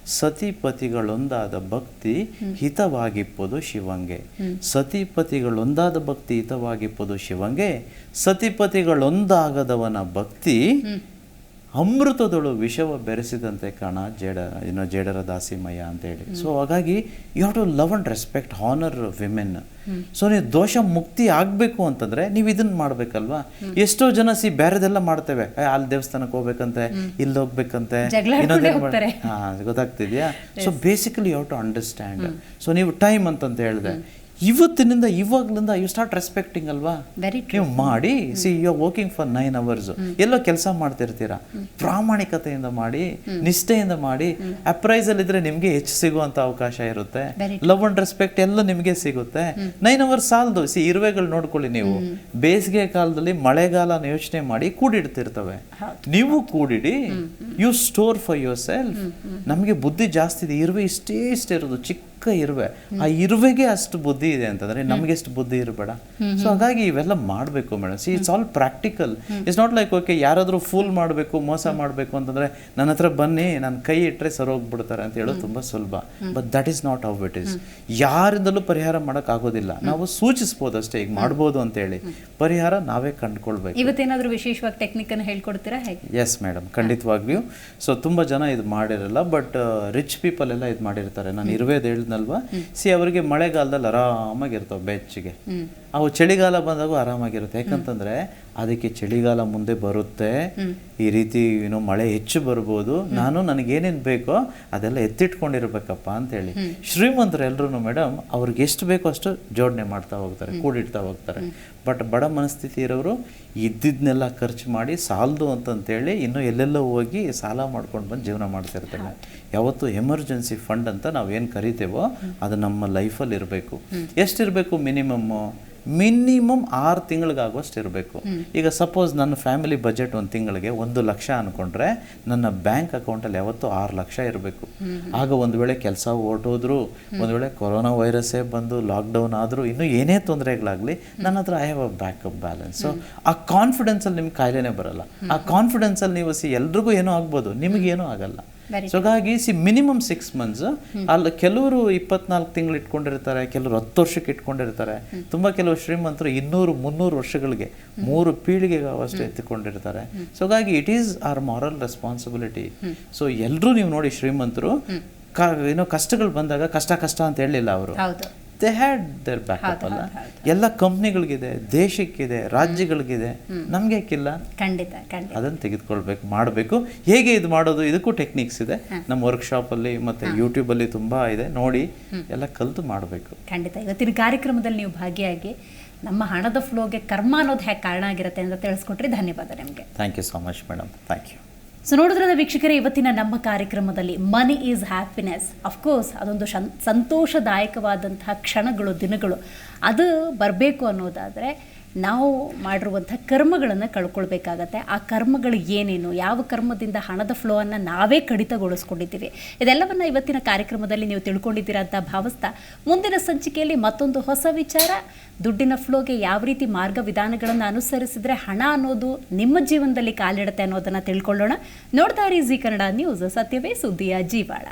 ಸತಿಪತಿಗಳೊಂದಾದ ಭಕ್ತಿ ಹಿತವಾಗಿಪ್ಪದು ಶಿವಂಗೆ. ಸತಿಪತಿಗಳೊಂದಾದ ಭಕ್ತಿ ಹಿತವಾಗಿಪ್ಪದು ಶಿವಂಗೆ. ಸತಿಪತಿಗಳೊಂದಾಗದವನ ಭಕ್ತಿ ಅಮೃತದೊಳು ವಿಷವ ಬೆರೆಸಿದಂತೆ ಕಾಣ ಜೇಡ ಏನೋ ಜೇಡರ ದಾಸಿಮಯ ಅಂತ ಹೇಳಿ. ಸೊ ಹಾಗಾಗಿ you have to love and respect honour women so ನೀವು ದೋಷ ಮುಕ್ತಿ ಆಗಬೇಕು ಅಂತಂದ್ರೆ ನೀವು ಇದನ್ನ ಮಾಡಬೇಕಲ್ವಾ? ಎಷ್ಟೋ ಜನ ಸಿ ಬೇರೆದೆಲ್ಲ ಮಾಡ್ತೇವೆ. ಅಲ್ಲಿ ದೇವಸ್ಥಾನಕ್ಕೆ ಹೋಗ್ಬೇಕಂತೆ ಇಲ್ಲಿ ಹೋಗ್ಬೇಕಂತೆ. ಹಾ ಗೊತ್ತಾಗ್ತಿದ್ಯಾ? So basically you have to understand so ನೀವು ಟೈಮ್ ಅಂತಂತ ಹೇಳಿದೆ. ಇವತ್ತಿನಿಂದ ಇವಾಗ್ಲಿಂದ ಯು ಸ್ಟಾರ್ಟ್ ರೆಸ್ಪೆಕ್ಟಿಂಗ್ ಅಲ್ವಾ? ನೀವು ಮಾಡಿ see you are working for nine hours ಎಲ್ಲೋ ಕೆಲಸ ಮಾಡ್ತಿರ್ತೀರಾ? ಪ್ರಾಮಾಣಿಕತೆಯಿಂದ ಮಾಡಿ ನಿಷ್ಠೆಯಿಂದ ಮಾಡಿ ಅಪ್ರೈಸಲ್ ಇದ್ರೆ ನಿಮ್ಗೆ ಹೆಚ್ಚು ಸಿಗುವಂತ ಅವಕಾಶ ಇರುತ್ತೆ. ಲವ್ ಅಂಡ್ ರೆಸ್ಪೆಕ್ಟ್ ಎಲ್ಲ ನಿಮಗೆ ಸಿಗುತ್ತೆ. ನೈನ್ ಅವರ್ಸ್ ಸಾಲದು. ಸಿ ಇರುವೆಗಳು ನೋಡ್ಕೊಳ್ಳಿ ನೀವು. ಬೇಸಿಗೆ ಕಾಲದಲ್ಲಿ ಮಳೆಗಾಲನ ಯೋಚನೆ ಮಾಡಿ ಕೂಡಿಡ್ತಿರ್ತವೆ. ನೀವು ಕೂಡಿಡಿ you store for yourself ನಮಗೆ ಬುದ್ಧಿ ಜಾಸ್ತಿ ಇದೆ. ಇರುವೆ ಇಷ್ಟೇ ಇಷ್ಟೇ ಇರೋದು. ಚಿಕ್ಕ ಇರುವೆ. ಆ ಇರುವೆಗೆ ಅಷ್ಟು ಬುದ್ಧಿ ಇದೆ ಅಂತಂದ್ರೆ ನಮ್ಗೆ ಎಷ್ಟು ಬುದ್ಧಿ ಇರಬೇಡ. ಸೊ ಹಾಗಾಗಿ ಇವೆಲ್ಲ ಮಾಡಬೇಕು madam. See it's all practical it's not like okay ಯಾರಾದರೂ ಫೂಲ್ ಮಾಡಬೇಕು ಮೋಸ ಮಾಡಬೇಕು ಅಂತಂದ್ರೆ ನನ್ನ ಹತ್ರ ಬನ್ನಿ ನನ್ನ ಕೈ ಇಟ್ಟರೆ ಸರೋಗ್ಬಿಡ್ತಾರೆ ಅಂತ ಹೇಳೋದು ತುಂಬಾ ಸುಲಭ. But that is not how it is ಯಾರಿಂದಲೂ ಪರಿಹಾರ ಮಾಡಕ್ ಆಗೋದಿಲ್ಲ. ನಾವು ಸೂಚಿಸ್ಬೋದು ಅಷ್ಟೇ ಈಗ ಮಾಡ್ಬೋದು ಅಂತ ಹೇಳಿ. ಪರಿಹಾರ ನಾವೇ ಕಂಡುಕೊಳ್ಬೇಕು. ಇವತ್ತೇನಾದರೂ ವಿಶೇಷವಾಗಿ ಟೆಕ್ನಿಕ್ ಅನ್ನು ಹೇಳ್ಕೊಡ್ತೀರಾ ಹೇಗೆ? ಎಸ್ ಮೇಡಮ್ ಖಂಡಿತವಾಗ್ಲೂ ಸೊ ತುಂಬ ಜನ ಇದು ಮಾಡಿರಲ್ಲ ಬಟ್ ರಿಚ್ ಪೀಪಲ್ ಎಲ್ಲ ಇದು ಮಾಡಿರ್ತಾರೆ. ನಾನು ಇರುವೇದು ಹೇಳಿದ್ನಲ್ವಾ ಸಿ ಅವರಿಗೆ ಮಳೆಗಾಲದಲ್ಲಿ ಆರಾಮಾಗಿರ್ತಾವೆ ಬೆಚ್ಚಿಗೆ ಅವು ಚಳಿಗಾಲ ಬಂದಾಗೂ ಆರಾಮಾಗಿರುತ್ತೆ. ಯಾಕಂತಂದ್ರೆ ಅದಕ್ಕೆ ಚಳಿಗಾಲ ಮುಂದೆ ಬರುತ್ತೆ. ಈ ರೀತಿ ಏನೋ ಮಳೆ ಹೆಚ್ಚು ಬರ್ಬೋದು. ನಾನು ನನಗೇನೇನು ಬೇಕೋ ಅದೆಲ್ಲ ಎತ್ತಿಟ್ಕೊಂಡಿರ್ಬೇಕಪ್ಪ ಅಂತೇಳಿ. ಶ್ರೀಮಂತರು ಎಲ್ರು ಮೇಡಮ್ ಅವ್ರಿಗೆ ಎಷ್ಟು ಬೇಕೋ ಅಷ್ಟು ಜೋಡಣೆ ಮಾಡ್ತಾ ಹೋಗ್ತಾರೆ ಕೂಡಿಡ್ತಾ ಹೋಗ್ತಾರೆ. ಬಟ್ ಬಡ ಮನಸ್ಥಿತಿ ಇರೋರು ಇದ್ದಿದ್ದನ್ನೆಲ್ಲ ಖರ್ಚು ಮಾಡಿ ಸಾಲದು ಅಂತಂತೇಳಿ ಇನ್ನು ಎಲ್ಲೆಲ್ಲೋ ಹೋಗಿ ಸಾಲ ಮಾಡ್ಕೊಂಡು ಬಂದು ಜೀವನ ಮಾಡ್ತಿರ್ತಾರೆ. ಯಾವತ್ತು ಎಮರ್ಜೆನ್ಸಿ ಫಂಡ್ ಅಂತ ನಾವೇನು ಕರಿತೇವೋ ಅದು ನಮ್ಮ ಲೈಫಲ್ಲಿ ಇರಬೇಕು. ಎಷ್ಟಿರಬೇಕು ಮಿನಿಮಮ್ಮು? ಮಿನಿಮಮ್ ಆರು ತಿಂಗಳಿಗಾಗುವಷ್ಟು ಇರಬೇಕು. ಈಗ ಸಪೋಸ್ ನನ್ನ ಫ್ಯಾಮಿಲಿ ಬಜೆಟ್ ಒಂದು ತಿಂಗಳಿಗೆ ಒಂದು ಲಕ್ಷ ಅನ್ಕೊಂಡ್ರೆ ನನ್ನ ಬ್ಯಾಂಕ್ ಅಕೌಂಟಲ್ಲಿ ಯಾವತ್ತೂ ಆರು ಲಕ್ಷ ಇರಬೇಕು. ಆಗ ಒಂದು ವೇಳೆ ಕೆಲಸ ಹೊರಟೋದ್ರು ಒಂದು ವೇಳೆ ಕೊರೋನಾ ವೈರಸ್ಸೇ ಬಂದು ಲಾಕ್ಡೌನ್ ಆದರೂ ಇನ್ನೂ ಏನೇ ತೊಂದರೆಗಳಾಗಲಿ ನನ್ನ ಹತ್ರ I have a backup balance so ಆ ಕಾನ್ಫಿಡೆನ್ಸಲ್ಲಿ ನಿಮ್ಗೆ ಕಾಯಿಲೆನೇ ಬರಲ್ಲ. ಆ ಕಾನ್ಫಿಡೆನ್ಸಲ್ಲಿ ನೀವು ಸಿ ಎಲ್ರಿಗೂ ಏನೋ ಆಗ್ಬೋದು ನಿಮಗೇನೂ ಆಗಲ್ಲ. ಸೊ ಹಾಗಾಗಿ ಸಿ ಮಿನಿಮಮ್ ಸಿಕ್ಸ್ ಮಂತ್ಸ್ ಅಲ್ಲಿ ಕೆಲವರು ಇಪ್ಪತ್ನಾಲ್ಕು ತಿಂಗಳು ಇಟ್ಕೊಂಡಿರ್ತಾರೆ ಕೆಲವರು ಹತ್ತು ವರ್ಷಕ್ಕೆ ಇಟ್ಕೊಂಡಿರ್ತಾರೆ. ತುಂಬಾ ಕೆಲವು ಶ್ರೀಮಂತರು ಇನ್ನೂರು ಮುನ್ನೂರು ವರ್ಷಗಳಿಗೆ ಮೂರು ಪೀಳಿಗೆಗೆ ಅವಷ್ಟು ಎತ್ತಿಕೊಂಡಿರ್ತಾರೆ. ಸೊ ಹಾಗಾಗಿ it is our moral responsibility so ಎಲ್ಲರೂ ನೀವು ನೋಡಿ ಶ್ರೀಮಂತರು ಏನೋ ಕಷ್ಟಗಳು ಬಂದಾಗ ಕಷ್ಟ ಕಷ್ಟ ಅಂತ ಹೇಳಲಿಲ್ಲ ಅವರು. ದೇ ಹ್ಯಾಡ್ ದೇರ್ ಬ್ಯಾಕಪ್ ಅಲ್ಲ? ಎಲ್ಲ ಕಂಪ್ನಿಗಳಿಗಿದೆ ದೇಶಕ್ಕಿದೆ ರಾಜ್ಯಗಳಿಗಿದೆ. ನಮ್ಗೆ ಯಾಕಿಲ್ಲ? ಖಂಡಿತ ಅದನ್ನು ತೆಗೆದುಕೊಳ್ಬೇಕು ಮಾಡಬೇಕು. ಹೇಗೆ ಇದು ಮಾಡೋದು? ಇದಕ್ಕೂ ಟೆಕ್ನಿಕ್ಸ್ ಇದೆ. ನಮ್ಮ ವರ್ಕ್ಶಾಪಲ್ಲಿ ಮತ್ತು ಯೂಟ್ಯೂಬಲ್ಲಿ ತುಂಬಾ ಇದೆ. ನೋಡಿ ಎಲ್ಲ ಕಲ್ತು ಮಾಡಬೇಕು. ಖಂಡಿತ. ಇವತ್ತಿನ ಕಾರ್ಯಕ್ರಮದಲ್ಲಿ ನೀವು ಭಾಗಿಯಾಗಿ ನಮ್ಮ ಹಣದ ಫ್ಲೋಗೆ ಕರ್ಮ ಅನ್ನೋದು ಹೇಗೆ ಕಾರಣ ಆಗಿರುತ್ತೆ ಅಂತ ತಿಳಿಸ್ಕೊಟ್ರಿ. ಧನ್ಯವಾದ ನಿಮಗೆ. Thank you so much madam thank you so ನೋಡಿದ್ರದ ವೀಕ್ಷಕರೇ, ಇವತ್ತಿನ ನಮ್ಮ ಕಾರ್ಯಕ್ರಮದಲ್ಲಿ ಮನಿ ಈಸ್ ಹ್ಯಾಪಿನೆಸ್ ಅಫ್ಕೋರ್ಸ್ ಅದೊಂದು ಸಂತೋಷದಾಯಕವಾದಂತಹ ಕ್ಷಣಗಳು, ದಿನಗಳು. ಅದು ಬರಬೇಕು ಅನ್ನೋದಾದರೆ ನಾವು ಮಾಡಿರುವಂಥ ಕರ್ಮಗಳನ್ನು ಕಳ್ಕೊಳ್ಬೇಕಾಗತ್ತೆ. ಆ ಕರ್ಮಗಳು ಏನೇನು? ಯಾವ ಕರ್ಮದಿಂದ ಹಣದ ಫ್ಲೋವನ್ನು ನಾವೇ ಕಡಿತಗೊಳಿಸ್ಕೊಂಡಿದ್ದೀವಿ. ಇದೆಲ್ಲವನ್ನು ಇವತ್ತಿನ ಕಾರ್ಯಕ್ರಮದಲ್ಲಿ ನೀವು ತಿಳ್ಕೊಂಡಿದ್ದೀರಾ ಅಂತ ಭಾವಿಸ್ತಾ ಮುಂದಿನ ಸಂಚಿಕೆಯಲ್ಲಿ ಮತ್ತೊಂದು ಹೊಸ ವಿಚಾರ. ದುಡ್ಡಿನ ಫ್ಲೋಗೆ ಯಾವ ರೀತಿ ಮಾರ್ಗ ವಿಧಾನಗಳನ್ನು ಅನುಸರಿಸಿದ್ರೆ ಹಣ ಅನ್ನೋದು ನಿಮ್ಮ ಜೀವನದಲ್ಲಿ ಕಾಲಿಡುತ್ತೆ ಅನ್ನೋದನ್ನು ತಿಳ್ಕೊಳ್ಳೋಣ. ನೋಡ್ತಾ ಇರಿ ಜಿ ಕನ್ನಡ ನ್ಯೂಸ್. ಸತ್ಯವೇ ಸುದ್ದಿಯ ಜೀವಾಳ.